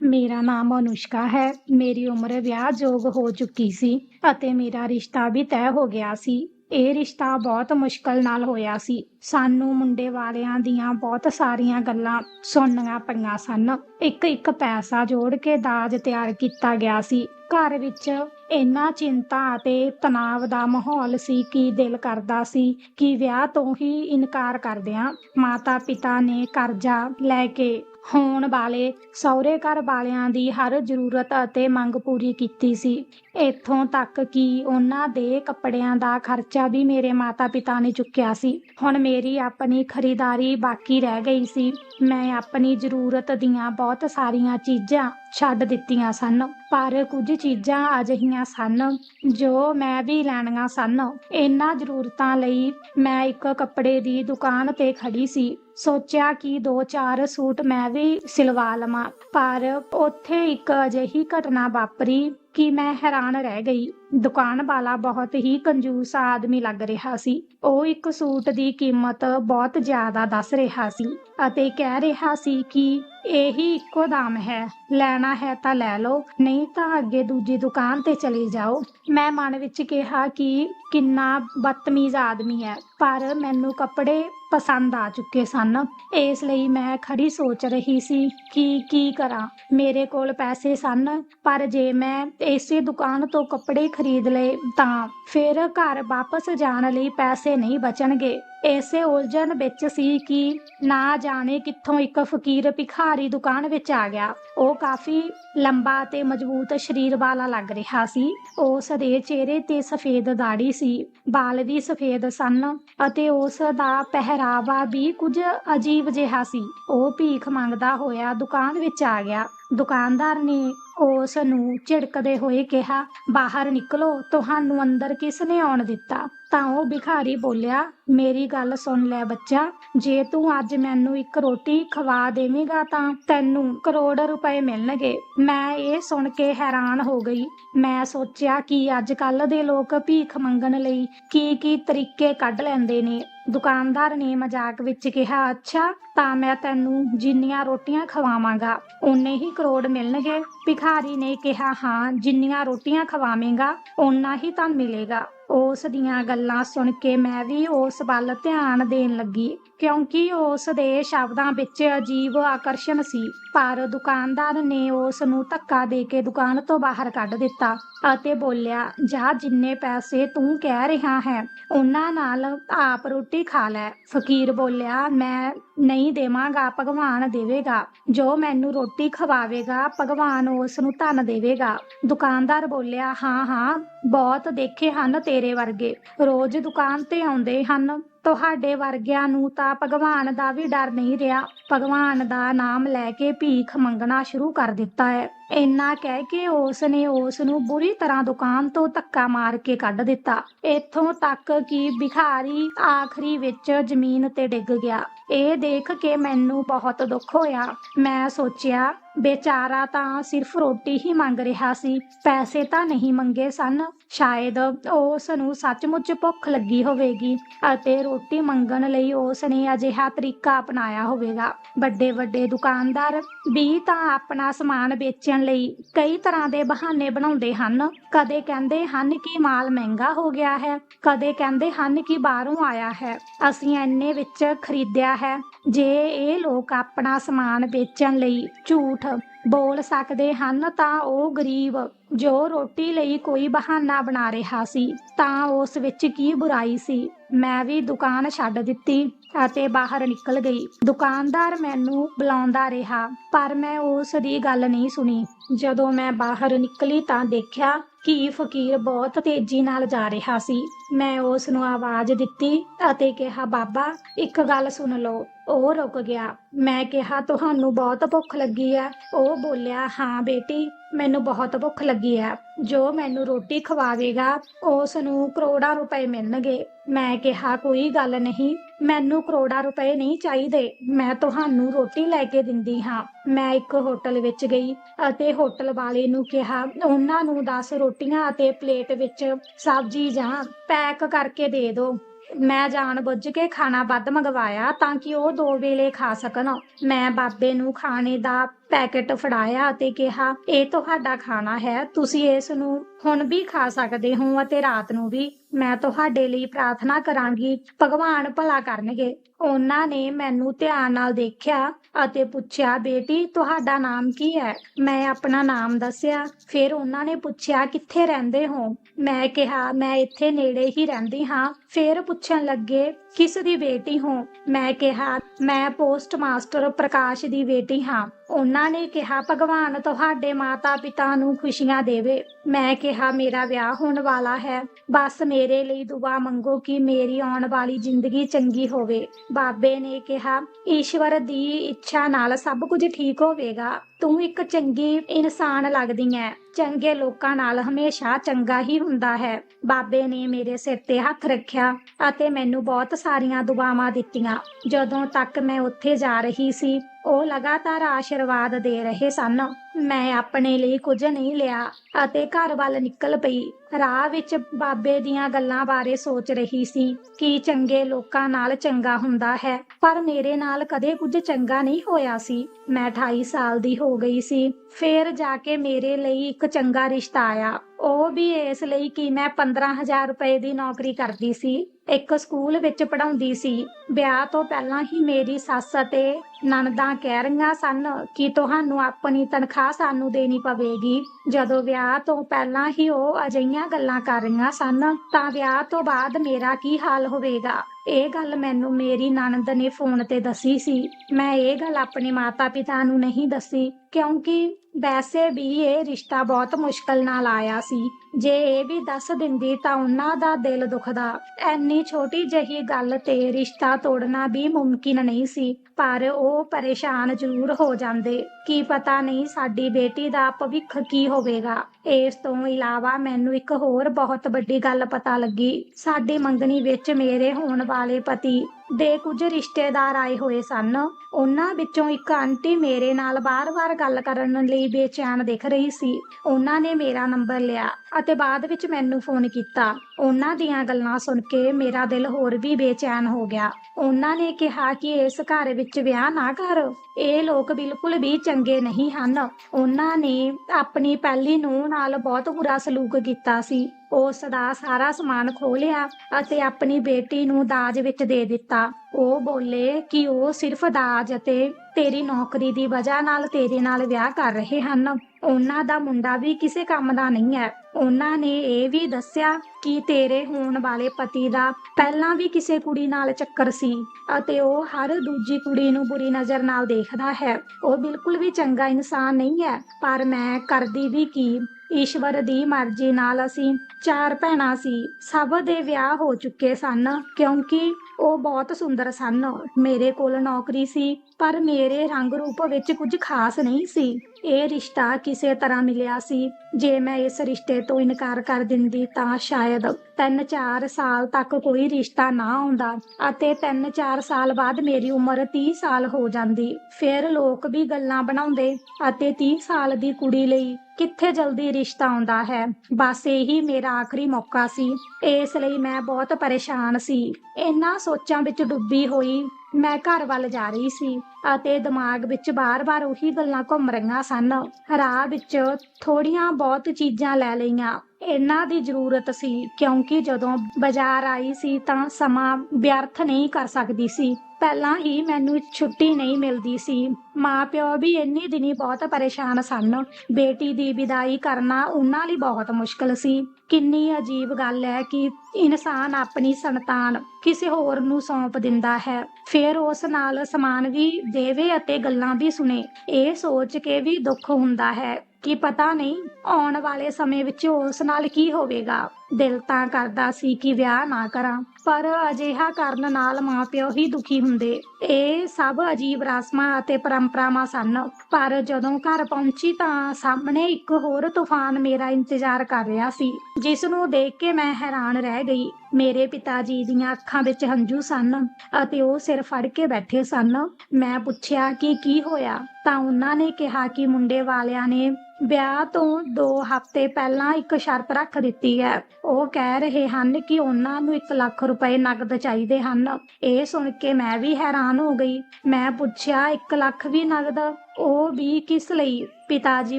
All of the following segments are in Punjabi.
ਮੇਰਾ ਨਾਮ ਅਨੁਸ਼ਕਾ ਹੈ। ਮੇਰੀ ਉਮਰ ਵਿਆਹਯੋਗ ਹੋ ਚੁੱਕੀ ਸੀ ਅਤੇ ਮੇਰਾ ਰਿਸ਼ਤਾ ਵੀ ਤੈਅ ਹੋ ਗਿਆ ਸੀ। ਇਹ ਰਿਸ਼ਤਾ ਬਹੁਤ ਮੁਸ਼ਕਲ ਨਾਲ ਹੋਇਆ ਸੀ। ਸਾਨੂੰ ਮੁੰਡੇ ਵਾਲਿਆਂ ਦੀਆਂ ਬਹੁਤ ਸਾਰੀਆਂ ਗੱਲਾਂ ਸੁਣਨੀਆਂ ਪਈਆਂ ਸਨ। ਇੱਕ ਇੱਕ ਪੈਸਾ ਜੋੜ ਕੇ ਦਾਜ ਤਿਆਰ ਕੀਤਾ ਗਿਆ ਸੀ। ਘਰ ਵਿੱਚ ਇੰਨਾ ਚਿੰਤਾ ਅਤੇ ਤਣਾਅ ਦਾ ਮਾਹੌਲ ਸੀ ਕਿ ਦਿਲ ਕਰਦਾ ਸੀ ਕਿ ਵਿਆਹ ਤੋਂ ਹੀ ਇਨਕਾਰ ਕਰ ਦਿਆਂ। ਮਾਤਾ ਪਿਤਾ ਨੇ ਕਰਜ਼ਾ ਲੈ ਕੇ ਹੋਣ ਵਾਲੇ ਸਹੁਰੇ ਘਰ ਵਾਲਿਆਂ ਦੀ ਹਰ ਜ਼ਰੂਰਤ ਅਤੇ ਮੰਗ ਪੂਰੀ ਕੀਤੀ ਸੀ। ਇੱਥੋਂ ਤੱਕ ਕਿ ਉਹਨਾਂ ਦੇ ਕੱਪੜਿਆਂ ਦਾ ਖਰਚਾ ਵੀ ਮੇਰੇ ਮਾਤਾ-ਪਿਤਾ ਨੇ ਚੁੱਕਿਆ ਸੀ। ਹੁਣ ਮੇਰੀ ਆਪਣੀ ਖਰੀਦਦਾਰੀ ਬਾਕੀ ਰਹਿ ਗਈ ਸੀ। ਮੈਂ ਆਪਣੀ ਜ਼ਰੂਰਤ ਦੀਆਂ ਬਹੁਤ ਸਾਰੀਆਂ ਚੀਜ਼ਾਂ ਛੱਡ ਦਿੱਤੀਆਂ ਸਨ। ਪਰ ਕੁਝ ਚੀਜ਼ਾਂ ਅਜਿਹੀਆਂ ਸਨ ਜੋ ਮੈਂ ਵੀ ਲੈਣੀਆਂ ਸਨ। ਇਹਨਾਂ ਜ਼ਰੂਰਤਾਂ ਲਈ ਮੈਂ ਇੱਕ ਕੱਪੜੇ ਦੀ ਦੁਕਾਨ ਤੇ ਖੜੀ ਸੀ। ਸੋਚਿਆ ਕਿ ਦੋ ਚਾਰ ਸੂਟ ਮੈਂ ਵੀ ਸਿਲਵਾ ਲਵਾਂ, ਪਰ ਉੱਥੇ ਇੱਕ ਅਜਿਹੀ ਘਟਨਾ ਵਾਪਰੀ ਕਿ ਮੈਂ ਹੈਰਾਨ ਰਹਿ ਗਈ। ਦੁਕਾਨ ਵਾਲਾ ਬਹੁਤ ਹੀ ਕੰਜੂਸ ਆਦਮੀ ਲੱਗ ਰਿਹਾ ਸੀ। ਉਹ ਇੱਕ ਸੂਟ ਦੀ ਕੀਮਤ ਬਹੁਤ ਜ਼ਿਆਦਾ ਦੱਸ ਰਿਹਾ ਸੀ ਅਤੇ ਕਹਿ ਰਿਹਾ ਸੀ ਕਿ ਇਹੀ ਇੱਕੋ ਦਾਮ ਹੈ, ਲੈਣਾ ਹੈ ਤਾਂ ਲੈ ਲਓ, ਨਹੀਂ ਤਾਂ ਅੱਗੇ ਦੂਜੀ ਦੁਕਾਨ ਤੇ ਚਲੇ ਜਾਓ। ਮੈਂ ਮਨ ਵਿੱਚ ਕਿਹਾ ਕਿ ਕਿੰਨਾ ਬਦਤਮੀਜ਼ ਆਦਮੀ ਹੈ, ਪਰ ਮੈਨੂੰ ਕੱਪੜੇ ਪਸੰਦ ਆ ਚੁੱਕੇ ਸਨ। ਇਸ ਲਈ ਮੈਂ ਖੜੀ ਸੋਚ ਰਹੀ ਸੀ ਕਿ ਕੀ ਕਰਾਂ। ਮੇਰੇ ਕੋਲ ਪੈਸੇ ਸਨ, ਪਰ ਜੇ ਮੈਂ ਇਸੇ ਦੁਕਾਨ ਤੋਂ ਕੱਪੜੇ ਖਰੀਦ ਲਏ ਤਾਂ ਫਿਰ ਘਰ ਵਾਪਸ ਜਾਣ ਲਈ ਪੈਸੇ ਨਹੀਂ ਬਚਣਗੇ। ਇਸੇ ਉਲਝਣ ਵਿੱਚ ਸੀ ਕਿ ਨਾ ਜਾਣੇ ਕਿੱਥੋਂ ਇੱਕ ਫਕੀਰ ਭਿਖਾਰੀ ਦੁਕਾਨ ਵਿੱਚ ਆ ਗਿਆ। ਉਹ ਕਾਫੀ ਲੰਬਾ ਤੇ ਮਜ਼ਬੂਤ ਸਰੀਰ ਵਾਲਾ ਲੱਗ ਰਿਹਾ ਸੀ। ਉਸ ਦੇ ਚਿਹਰੇ ਤੇ ਸਫੇਦ ਦਾੜੀ ਸੀ। ਵਾਲ ਵੀ ਸਫੇਦ ਸਨ ਅਤੇ ਉਸ ਦਾ ਪਹਿਰਾਵਾ ਵੀ ਕੁਝ ਅਜੀਬ ਜਿਹਾ ਸੀ। ਉਹ ਭੀਖ ਮੰਗਦਾ ਹੋਇਆ ਦੁਕਾਨ ਵਿੱਚ ਆ ਗਿਆ। ਦੁਕਾਨਦਾਰ ਨੇ ਉਸ ਨੂੰ ਝਿੜਕਦੇ ਹੋਏ ਕਿਹਾ, ਬਾਹਰ ਨਿਕਲੋ, ਤੁਹਾਨੂੰ ਅੰਦਰ ਕਿਸ ਨੇ ਆਉਣ ਦਿੱਤਾ? ਤਾਂ ਉਹ ਭਿਖਾਰੀ ਬੋਲਿਆ, ਮੇਰੀ ਗੱਲ ਸੁਣ ਲੈ ਬੱਚਾ, ਜੇ ਤੂੰ ਅੱਜ ਮੈਨੂੰ ਇੱਕ ਰੋਟੀ ਖਵਾ ਦੇਵੇਂਗਾ ਤਾਂ ਤੈਨੂੰ ਕਰੋੜ ਰੁਪਏ ਮਿਲਣਗੇ। ਮੈਂ ਇਹ ਸੁਣ ਕੇ ਹੈਰਾਨ ਹੋ ਗਈ। ਮੈਂ ਸੋਚਿਆ ਕਿ ਅੱਜ ਕੱਲ ਦੇ ਲੋਕ ਭੀਖ ਮੰਗਣ ਲਈ ਕੀ ਕੀ ਤਰੀਕੇ ਕੱਢ ਲੈਂਦੇ ਨੇ। ਦੁਕਾਨਦਾਰ ਨੇ ਮਜ਼ਾਕ ਵਿੱਚ ਕਿਹਾ, ਅੱਛਾ, ਤਾਂ ਮੈਂ ਤੈਨੂੰ ਜਿੰਨੀਆਂ ਰੋਟੀਆਂ ਖਵਾਵਾਂਗਾ, ਓਨੇ ਹੀ ਕਰੋੜ ਮਿਲਣਗੇ। ਭਿਖਾਰੀ ਨੇ ਕਿਹਾ, ਹਾਂ, ਜਿੰਨੀਆਂ ਰੋਟੀਆਂ ਖਵਾਵੇਂਗਾ, ਓਨਾ ਹੀ ਤਾਂ ਮਿਲੇਗਾ। ਉਸ ਦੀਆਂ ਗੱਲਾਂ ਸੁਣ ਕੇ ਮੈਂ ਵੀ ਉਸ ਵੱਲ ਧਿਆਨ ਦੇਣ ਲੱਗੀ। ਕਿਉਂਕਿ ਉਸ ਦੇ ਸ਼ਬਦਾਂ ਵਿੱਚ ਅਜੀਬ ਆਕਰਸ਼ਣ ਸੀ, ਪਰ ਦੁਕਾਨਦਾਰ ਨੇ ਉਸ ਨੂੰ ਧੱਕਾ ਦੇ ਕੇ ਦੁਕਾਨ ਤੋਂ ਬਾਹਰ ਕੱਢ ਦਿੱਤਾ ਅਤੇ ਬੋਲਿਆ, ਜਾ ਜਿੰਨੇ ਪੈਸੇ ਤੂੰ ਕਹਿ ਰਿਹਾ ਹੈ, ਉਹਨਾਂ ਨਾਲ ਆਪ ਰੋਟੀ ਖਾ ਲੈ। ਫਕੀਰ ਬੋਲਿਆ, ਮੈਂ ਨਹੀਂ ਦੇਵਾਂਗਾ, ਭਗਵਾਨ ਦੇਵੇਗਾ। ਜੋ ਮੈਨੂੰ ਰੋਟੀ ਖਵਾਵੇਗਾ, ਭਗਵਾਨ ਉਸ ਨੂੰ ਧਨ ਦੇਵੇਗਾ। ਦੁਕਾਨਦਾਰ ਬੋਲਿਆ, ਹਾਂ ਹਾਂ, ਬਹੁਤ ਦੇਖੇ ਹਨ ਤੇਰੇ ਵਰਗੇ। ਰੋਜ਼ ਦੁਕਾਨ ਤੇ ਆਉਂਦੇ ਹਨ ਤੁਹਾਡੇ ਵਰਗਿਆਂ ਨੂੰ ਤਾਂ ਭਗਵਾਨ ਦਾ ਵੀ ਡਰ ਨਹੀਂ ਰਿਹਾ। ਭਗਵਾਨ ਦਾ ਨਾਮ ਲੈ ਕੇ ਭੀਖ ਮੰਗਣਾ ਸ਼ੁਰੂ ਕਰ ਦਿੱਤਾ ਹੈ। ਇੰਨਾ ਕਹਿ ਕੇ ਉਸ ਨੇ ਉਸ ਨੂੰ ਬੁਰੀ ਤਰ੍ਹਾਂ ਦੁਕਾਨ ਤੋਂ ਧੱਕਾ ਮਾਰ ਕੇ ਕੱਢ ਦਿੱਤਾ। ਇੱਥੋਂ ਤੱਕ ਕਿ ਭਿਖਾਰੀ ਆਖਰੀ ਵਿੱਚ ਜ਼ਮੀਨ ਤੇ ਡਿੱਗ ਗਿਆ। ਇਹ ਦੇਖ ਕੇ ਮੈਨੂੰ ਬਹੁਤ ਦੁੱਖ ਹੋਇਆ। ਮੈਂ ਸੋਚਿਆ, ਬੇਚਾਰਾ ਤਾਂ ਸਿਰਫ ਰੋਟੀ ਹੀ ਮੰਗ ਰਿਹਾ ਸੀ, ਪੈਸੇ ਤਾਂ ਨਹੀਂ ਮੰਗੇ ਸਨ। ਸ਼ਾਇਦ ਉਸ ਨੂੰ ਸੱਚਮੁੱਚ ਭੁੱਖ ਲੱਗੀ ਹੋਵੇਗੀ ਅਤੇ ਰੋਟੀ ਮੰਗਣ ਲਈ ਉਸ ਨੇ ਅਜਿਹਾ ਤਰੀਕਾ ਅਪਣਾਇਆ ਹੋਵੇਗਾ। ਵੱਡੇ ਵੱਡੇ ਦੁਕਾਨਦਾਰ ਵੀ ਤਾਂ ਆਪਣਾ ਸਮਾਨ ਵੇਚਿਆ ਵੇਚਣ ਲਈ ਕਈ ਤਰ੍ਹਾਂ ਦੇ ਬਹਾਨੇ ਬਣਾਉਂਦੇ ਹਨ। ਕਦੇ ਕਹਿੰਦੇ ਹਨ ਕਿ ਮਾਲ ਮਹਿੰਗਾ ਹੋ ਗਿਆ ਹੈ, ਕਦੇ ਕਹਿੰਦੇ ਹਨ ਕਿ ਬਾਹਰੋਂ ਆਇਆ ਹੈ। ਅਸੀਂ ਇੰਨੇ ਵਿੱਚ ਖਰੀਦਿਆ ਹੈ। ਜੇ ਇਹ ਲੋਕ ਆਪਣਾ ਸਮਾਨ ਵੇਚਣ ਲਈ ਝੂਠ ਬੋਲ ਸਕਦੇ ਹਨ ਤਾਂ ਉਹ ਗਰੀਬ ਜੋ ਰੋਟੀ ਲਈ ਕੋਈ ਬਹਾਨਾ ਬਣਾ ਰਿਹਾ ਸੀ, ਤਾਂ ਉਸ ਵਿੱਚ ਕੀ ਬੁਰਾਈ ਸੀ? ਮੈਂ ਵੀ ਦੁਕਾਨ ਛੱਡ ਦਿੱਤੀ ਅਤੇ ਬਾਹਰ ਨਿਕਲ ਗਈ। ਦੁਕਾਨਦਾਰ ਮੈਨੂੰ ਬੁਲਾਉਂਦਾ ਰਿਹਾ, ਪਰ ਮੈਂ ਉਸ ਦੀ ਗੱਲ ਨਹੀਂ ਸੁਣੀ। ਜਦੋਂ ਮੈਂ ਬਾਹਰ ਨਿਕਲੀ ਤਾਂ ਦੇਖਿਆ ਕਿ ਫਕੀਰ ਬਹੁਤ ਤੇਜ਼ੀ ਨਾਲ ਜਾ ਰਿਹਾ ਸੀ। ਮੈਂ ਉਸ ਨੂੰ ਆਵਾਜ਼ ਦਿੱਤੀ ਅਤੇ ਕਿਹਾ, ਬਾਬਾ, ਇੱਕ ਗੱਲ ਸੁਣ ਲਓ। ਉਹ ਰੁਕ ਗਿਆ। ਮੈਂ ਕਿਹਾ, ਤੁਹਾਨੂੰ ਬਹੁਤ ਭੁੱਖ ਲੱਗੀ ਹੈ ਉਹ ਬੋਲਿਆ, ਹਾਂ ਬੇਟੀ, ਮੈਨੂੰ ਬਹੁਤ ਭੁੱਖ ਲੱਗੀ ਹੈ ਜੋ ਮੈਨੂੰ ਰੋਟੀ ਖਵਾਵੇਗਾ, ਉਸ ਨੂੰ ਕਰੋੜਾਂ ਰੁਪਏ ਮਿਲਣਗੇ। ਮੈਂ ਕਿਹਾ, ਕੋਈ ਗੱਲ ਨਹੀਂ, ਮੈਨੂੰ ਕਰੋੜਾਂ ਰੁਪਏ ਨਹੀਂ ਚਾਹੀਦੇ। ਮੈਂ ਤੁਹਾਨੂੰ ਰੋਟੀ ਲੈ ਕੇ ਦਿੰਦੀ ਹਾਂ। ਮੈਂ ਇੱਕ ਹੋਟਲ ਵਿੱਚ ਗਈ ਅਤੇ ਹੋਟਲ ਵਾਲੇ ਨੂੰ ਕਿਹਾ, ਉਹਨਾਂ ਨੂੰ 10 ਰੋਟੀਆਂ ਅਤੇ ਪਲੇਟ ਵਿੱਚ ਸਬਜ਼ੀ ਜਾਂ ਪੈਕ ਕਰਕੇ ਦੇ ਦਿਓ। ਮੈਂ ਜਾਣ ਬੁੱਝ ਕੇ ਖਾਣਾ ਵੱਧ ਮੰਗਵਾਇਆ ਤਾਂ ਕਿ ਉਹ ਦੋ ਵੇਲੇ ਖਾ ਸਕਣ। ਮੈਂ ਬਾਬੇ ਨੂੰ ਖਾਣੇ ਦਾ ਪੈਕੇਟ ਫੜਾਇਆ ਅਤੇ ਕਿਹਾ, ਇਹ ਤੁਹਾਡਾ ਖਾਣਾ ਹੈ, ਤੁਸੀਂ ਇਸ ਨੂੰ ਹੁਣ ਵੀ ਖਾ ਸਕਦੇ ਹੋ ਅਤੇ ਰਾਤ ਨੂੰ ਵੀ। ਮੈਂ ਤੁਹਾਡੇ ਲਈ ਪ੍ਰਾਰਥਨਾ ਕਰਾਂਗੀ, ਭਗਵਾਨ ਭਲਾ ਕਰਨਗੇ। ਉਹਨਾਂ ਨੇ ਮੈਨੂੰ ਧਿਆਨ ਨਾਲ ਦੇਖਿਆ ਅਤੇ ਪੁੱਛਿਆ, ਬੇਟੀ, ਤੁਹਾਡਾ ਨਾਮ ਕੀ ਹੈ? ਮੈਂ ਆਪਣਾ ਨਾਮ ਦੱਸਿਆ। ਫਿਰ ਉਹਨਾਂ ਨੇ ਪੁੱਛਿਆ, ਕਿੱਥੇ ਰਹਿੰਦੇ ਹੋ? ਮੈਂ ਕਿਹਾ, ਮੈਂ ਇੱਥੇ ਨੇੜੇ ਹੀ ਰਹਿੰਦੀ ਹਾਂ। ਫਿਰ ਪੁੱਛਣ ਲੱਗੇ, ਕਿਸ ਦੀ ਬੇਟੀ ਹੋ? ਮੈਂ ਕਿਹਾ, ਮੈਂ ਪੋਸਟ ਮਾਸਟਰ ਪ੍ਰਕਾਸ਼ ਦੀ ਬੇਟੀ ਹਾਂ। ਉਹਨਾਂ ਨੇ ਕਿਹਾ, ਭਗਵਾਨ ਤੁਹਾਡੇ ਮਾਤਾ-ਪਿਤਾ ਨੂੰ ਖੁਸ਼ੀਆਂ ਦੇਵੇ। ਮੈਂ ਕਿਹਾ, ਮੇਰਾ ਵਿਆਹ ਹੋਣ ਵਾਲਾ ਹੈ। ਬਸ ਮੇਰੇ ਲਈ ਦੁਆ ਮੰਗੋ ਕਿ ਮੇਰੀ ਆਉਣ ਵਾਲੀ ਜ਼ਿੰਦਗੀ ਚੰਗੀ ਹੋਵੇ। ਬਾਬੇ ਨੇ ਕਿਹਾ, ਈਸ਼ਵਰ ਦੀ ਇੱਛਾ ਨਾਲ ਸਭ ਕੁਝ ਠੀਕ ਹੋਵੇਗਾ। ਤੂੰ ਇੱਕ ਚੰਗੀ ਇਨਸਾਨ ਲੱਗਦੀ ਹੈ ਚੰਗੇ ਲੋਕਾਂ ਨਾਲ ਹਮੇਸ਼ਾ ਚੰਗਾ ਹੀ ਹੁੰਦਾ ਹੈ। ਬਾਬੇ ਨੇ ਮੇਰੇ ਸਿਰ ਤੇ ਹੱਥ ਰੱਖਿਆ ਅਤੇ ਮੈਨੂੰ ਬਹੁਤ ਸਾਰੀਆਂ ਦੁਆਵਾਂ ਦਿੱਤੀਆਂ। ਜਦੋਂ ਤੱਕ ਮੈਂ ਉੱਥੇ ਜਾ ਰਹੀ ਸੀ ਉਹ ਲਗਾਤਾਰ ਆਸ਼ੀਰਵਾਦ ਦੇ ਰਹੇ ਸਨ। ਮੈਂ ਆਪਣੇ ਲਈ ਕੁਝ ਨਹੀਂ ਲਿਆ ਅਤੇ ਘਰ ਵੱਲ ਨਿਕਲ ਪਈ। ਰਾਹ ਵਿੱਚ ਬਾਬੇ ਦੀਆਂ ਗੱਲਾਂ ਬਾਰੇ ਸੋਚ ਰਹੀ ਸੀ ਕਿ ਚੰਗੇ ਲੋਕਾਂ ਨਾਲ ਚੰਗਾ ਹੁੰਦਾ ਹੈ, ਪਰ ਮੇਰੇ ਨਾਲ ਕਦੇ ਕੁਝ ਚੰਗਾ ਨਹੀਂ ਹੋਇਆ ਸੀ। ਮੈਂ 28 ਸਾਲ ਦੀ ਹੋ ਗਈ ਸੀ। ਫੇਰ ਜਾ ਕੇ ਮੇਰੇ ਲਈ ਇੱਕ ਚੰਗਾ ਰਿਸ਼ਤਾ ਆਇਆ। ਉਹ ਵੀ ਇਸ ਲਈ ਕਿ ਮੈਂ 15000 ਰੁਪਏ ਦੀ ਨੌਕਰੀ ਕਰਦੀ ਸੀ। ਇੱਕ ਸਕੂਲ ਵਿੱਚ ਪੜ੍ਹਾਉਂਦੀ ਸੀ। ਵਿਆਹ ਤੋਂ ਪਹਿਲਾਂ ਹੀ ਮੇਰੀ ਸੱਸ ਅਤੇ ਨਣਦਾਂ ਕਹਿ ਰਹੀਆਂ ਸਨ ਕਿ ਤੁਹਾਨੂੰ ਆਪਣੀ ਤਨਖਾਹ ਸਾਨੂੰ ਦੇਣੀ ਪਵੇਗੀ। ਜਦੋਂ ਵਿਆਹ ਤੋਂ ਪਹਿਲਾਂ ਹੀ ਉਹ ਅਜਿਹੀਆਂ ਗੱਲਾਂ ਕਰ ਰਹੀਆਂ ਸਨ, ਤਾਂ ਵਿਆਹ ਤੋਂ ਬਾਅਦ ਮੇਰਾ ਕੀ ਹਾਲ ਹੋਵੇਗਾ? ਇਹ ਗੱਲ ਮੈਨੂੰ ਮੇਰੀ ਨਣਦ ਨੇ ਫੋਨ ਤੇ ਦੱਸੀ ਸੀ। ਮੈਂ ਇਹ ਗੱਲ ਆਪਣੇ ਮਾਤਾ-ਪਿਤਾ ਨੂੰ ਨਹੀਂ ਦੱਸੀ, ਕਿਉਂਕਿ ਵੈਸੇ ਵੀ ਇਹ ਰਿਸ਼ਤਾ ਬਹੁਤ ਮੁਸ਼ਕਲ ਨਾਲ ਆਇਆ ਸੀ। ਜੇ ਇਹ ਵੀ ਦੱਸ ਦਿੰਦੀ ਤਾਂ ਉਹਨਾਂ ਦਾ ਦਿਲ ਦੁਖਦਾ। ਐਨੀ ਛੋਟੀ ਜਿਹੀ ਗੱਲ ਤੇ ਰਿਸ਼ਤਾ ਤੋੜਨਾ ਵੀ ਮੁਮਕਿਨ ਨਹੀਂ ਸੀ, ਪਰ ਉਹ ਪਰੇਸ਼ਾਨ ਜ਼ਰੂਰ ਹੋ ਜਾਂਦੇ। ਕੀ ਪਤਾ ਨਹੀਂ ਸਾਡੀ ਬੇਟੀ ਦਾ ਭਵਿੱਖ ਕੀ ਹੋਵੇਗਾ। ਇਸ ਤੋਂ ਇਲਾਵਾ ਮੈਨੂੰ ਇੱਕ ਹੋਰ ਬਹੁਤ ਵੱਡੀ ਗੱਲ ਪਤਾ ਲੱਗੀ। ਸਾਡੀ ਮੰਗਣੀ ਵਿੱਚ ਮੇਰੇ ਹੋਣ ਵਾਲੇ ਪਤੀ ਦੇ ਕੁਝ ਰਿਸ਼ਤੇਦਾਰ ਆਏ ਹੋਏ ਸਨ। ਉਹਨਾਂ ਵਿੱਚੋਂ ਇੱਕ ਆਂਟੀ ਮੇਰੇ ਨਾਲ ਬਾਰ-ਬਾਰ ਗੱਲ ਕਰਨ ਲਈ ਬੇਚੈਨ ਦਿਖ ਰਹੀ ਸੀ। ਉਹਨਾਂ ਨੇ ਮੇਰਾ ਨੰਬਰ ਲਿਆ ਅਤੇ ਬਾਅਦ ਵਿੱਚ ਮੈਨੂੰ ਫੋਨ ਕੀਤਾ। ਉਹਨਾਂ ਦੀਆਂ ਗੱਲਾਂ ਸੁਣ ਕੇ ਮੇਰਾ ਦਿਲ ਹੋਰ ਵੀ ਬੇਚੈਨ ਹੋ ਗਿਆ। ਉਹਨਾਂ ਨੇ ਕਿਹਾ ਕਿ ਇਸ ਘਰ ਵਿੱਚ ਵਿਆਹ ਨਾ ਕਰ। ਇਹ ਲੋਕ ਬਿਲਕੁਲ ਵੀ ਚੰਗੇ ਨਹੀਂ ਹਨ। ਉਹਨਾਂ ਨੇ ਆਪਣੀ ਪਹਿਲੀ ਨੂੰਹ ਨਾਲ ਬਹੁਤ ਬੁਰਾ ਸਲੂਕ ਕੀਤਾ ਸੀ। ਉਸ ਦਾ ਸਾਰਾ ਸਮਾਨ ਖੋਹ ਲਿਆ ਅਤੇ ਆਪਣੀ ਬੇਟੀ ਨੂੰ ਦਾਜ ਵਿੱਚ ਦੇ ਦਿੱਤਾ। ਉਹ ਬੋਲੇ ਕਿ ਉਹ ਸਿਰਫ ਦਾਜ ਅਤੇ ਤੇਰੀ ਨੌਕਰੀ ਦੀ ਵਜ੍ਹਾ ਨਾਲ ਤੇਰੇ ਨਾਲ ਵਿਆਹ ਕਰ ਰਹੇ ਹਨ। ਉਹਨਾਂ ਦਾ ਮੁੰਡਾ ਵੀ ਕਿਸੇ ਕੰਮ ਦਾ ਨਹੀਂ ਹੈ। ਉਹਨਾਂ ਨੇ ਇਹ ਵੀ ਦੱਸਿਆ ਕਿ ਤੇਰੇ ਹੋਣ ਵਾਲੇ ਪਤੀ ਦਾ ਪਹਿਲਾਂ ਵੀ ਕਿਸੇ ਕੁੜੀ ਨਾਲ ਚੱਕਰ ਸੀ ਅਤੇ ਉਹ ਹਰ ਦੂਜੀ ਕੁੜੀ ਨੂੰ ਬੁਰੀ ਨਜ਼ਰ ਨਾਲ ਦੇਖਦਾ ਹੈ। ਉਹ ਬਿਲਕੁਲ ਵੀ ਚੰਗਾ ਇਨਸਾਨ ਨਹੀਂ ਹੈ, ਪਰ ਮੈਂ ਕਰਦੀ ਵੀ ਕੀ? ਈਸ਼ਵਰ ਦੀ ਮਰਜ਼ੀ ਨਾਲ ਅਸੀਂ ਚਾਰ ਭੈਣਾਂ ਸੀ। ਸਭ ਦੇ ਵਿਆਹ ਹੋ ਚੁੱਕੇ ਸਨ, ਕਿਉਂਕਿ ਉਹ ਬਹੁਤ ਸੁੰਦਰ ਸਨ। ਮੇਰੇ ਕੋਲ ਨੌਕਰੀ ਸੀ ਪਰ ਮੇਰੇ ਰੰਗ ਰੂਪ ਵਿੱਚ ਕੁਝ ਖਾਸ ਨਹੀਂ ਸੀ। ਇਹ ਰਿਸ਼ਤਾ ਕਿਸੇ ਤਰ੍ਹਾਂ ਮਿਲਿਆ ਸੀ। ਜੇ ਮੈਂ ਇਸ ਰਿਸ਼ਤੇ ਤੋਂ ਇਨਕਾਰ ਕਰ ਦਿੰਦੀ ਤਾਂ ਸ਼ਾਇਦ 3-4 ਸਾਲ ਤੱਕ ਕੋਈ ਰਿਸ਼ਤਾ ਨਾ ਆਉਂਦਾ ਅਤੇ 3-4 ਸਾਲ ਬਾਅਦ ਮੇਰੀ ਉਮਰ 30 ਸਾਲ ਹੋ ਜਾਂਦੀ। ਫਿਰ ਲੋਕ ਵੀ ਗੱਲਾਂ ਬਣਾਉਂਦੇ ਅਤੇ 30 ਸਾਲ ਦੀ ਕੁੜੀ ਲਈ ਕਿੱਥੇ ਜਲਦੀ ਰਿਸ਼ਤਾ ਆਉਂਦਾ ਹੈ? ਬਸ ਇਹੀ ਮੇਰਾ ਆਖਰੀ ਮੌਕਾ ਸੀ। ਇਸ ਲਈ ਮੈਂ ਬਹੁਤ ਪਰੇਸ਼ਾਨ ਸੀ। ਇਹਨਾਂ ਸੋਚਾਂ ਵਿੱਚ ਡੁੱਬੀ ਹੋਈ ਮੈਂ ਘਰ ਵੱਲ ਜਾ ਰਹੀ ਸੀ। ਅਤੇ ਦਿਮਾਗ ਵਿੱਚ ਬਾਰ-ਬਾਰ ਉਹੀ ਗੱਲਾਂ ਘੁੰਮ ਰਹੀਆਂ ਸਨ। ਰਾਹ ਵਿੱਚ ਥੋੜੀਆਂ ਬਹੁਤ ਚੀਜ਼ਾਂ ਲੈ ਲਈਆਂ। ਇਹਨਾਂ ਦੀ ਜ਼ਰੂਰਤ ਸੀ, ਕਿਉਂਕਿ ਜਦੋਂ ਬਾਜ਼ਾਰ ਆਈ ਸੀ ਤਾਂ ਸਮਾਂ ਵਿਅਰਥ ਨਹੀਂ ਕਰ ਸਕਦੀ ਸੀ। ਪਹਿਲਾਂ ਹੀ ਮੈਨੂੰ ਛੁੱਟੀ ਨਹੀਂ ਮਿਲਦੀ ਸੀ। ਮਾਪਿਓ ਵੀ ਇੰਨੀ ਦਿਨੀ ਬਹੁਤ ਪਰੇਸ਼ਾਨ ਸਨ। ਬੇਟੀ ਦੀ ਵਿਦਾਈ ਕਰਨਾ ਉਹਨਾਂ ਲਈ ਬਹੁਤ ਮੁਸ਼ਕਲ ਸੀ। ਕਿੰਨੀ ਅਜੀਬ ਗੱਲ ਹੈ ਕਿ ਇਨਸਾਨ ਆਪਣੀ ਸੰਤਾਨ ਕਿਸੇ ਹੋਰ ਨੂੰ ਸੌਂਪ ਦਿੰਦਾ ਹੈ। ਫਿਰ ਉਸ ਨਾਲ ਸਮਾਨ ਵੀ ਦੇਵੇ ਅਤੇ ਗੱਲਾਂ ਵੀ ਸੁਣੇ। ਇਹ ਸੋਚ ਕੇ ਵੀ ਦੁੱਖ ਹੁੰਦਾ ਹੈ ਕਿ ਪਤਾ ਨਹੀਂ ਆਉਣ ਵਾਲੇ ਸਮੇਂ ਵਿੱਚ ਉਸ ਨਾਲ ਕੀ ਹੋਵੇਗਾ। ਦਿਲ ਤਾਂ ਕਰਦਾ ਸੀ ਕਿ ਵਿਆਹ ਨਾ ਕਰਾਂ। ਪਰ ਅਜਿਹਾ ਕਰਨ ਨਾਲ ਮਾਪਿਓ ਹੀ ਦੁਖੀ ਹੁੰਦੇ। ਇਹ ਸਭ ਅਜੀਬ ਰਸਮਾਂ ਅਤੇ ਪਰੰਪਰਾਵਾਂ ਸਨ। ਪਰ ਜਦੋਂ ਘਰ ਪਹੁੰਚੀ ਤਾਂ ਸਾਹਮਣੇ ਇੱਕ ਹੋਰ ਤੂਫਾਨ ਮੇਰਾ ਇੰਤਜ਼ਾਰ ਕਰ ਰਿਹਾ ਸੀ, ਜਿਸ ਨੂੰ ਦੇਖ ਕੇ ਮੈਂ ਹੈਰਾਨ ਰਹਿ ਗਈ। ਮੇਰੇ ਪਿਤਾ ਜੀ ਦੀਆਂ ਅੱਖਾਂ ਵਿੱਚ ਹੰਝੂ ਸਨ ਅਤੇ ਉਹ ਸਿਰ ਫੜ ਕੇ ਬੈਠੇ ਸਨ। ਮੈਂ ਪੁੱਛਿਆ ਕਿ ਕੀ ਹੋਇਆ? ਤਾਂ ਉਹਨਾਂ ਨੇ ਕਿਹਾ ਕਿ ਮੁੰਡੇ ਵਾਲਿਆਂ ਨੇ ਵਿਆਹ ਤੋਂ 2 ਹਫ਼ਤੇ ਪਹਿਲਾਂ ਇੱਕ ਸ਼ਰਤ ਰੱਖ ਦਿੱਤੀ ਹੈ। ਉਹ ਕਹਿ ਰਹੇ ਹਨ ਕਿ ਉਹਨਾਂ ਨੂੰ 1 ਲੱਖ ਰੁਪਏ ਨਕਦ ਚਾਹੀਦੇ ਹਨ। ਇਹ ਸੁਣ ਕੇ ਮੈਂ ਵੀ ਹੈਰਾਨ ਹੋ ਗਈ। ਮੈਂ ਪੁੱਛਿਆ 1 ਲੱਖ ਵੀ ਨਕਦ ਉਹ ਵੀ ਕਿਸ ਲਈ? ਪਿਤਾ ਜੀ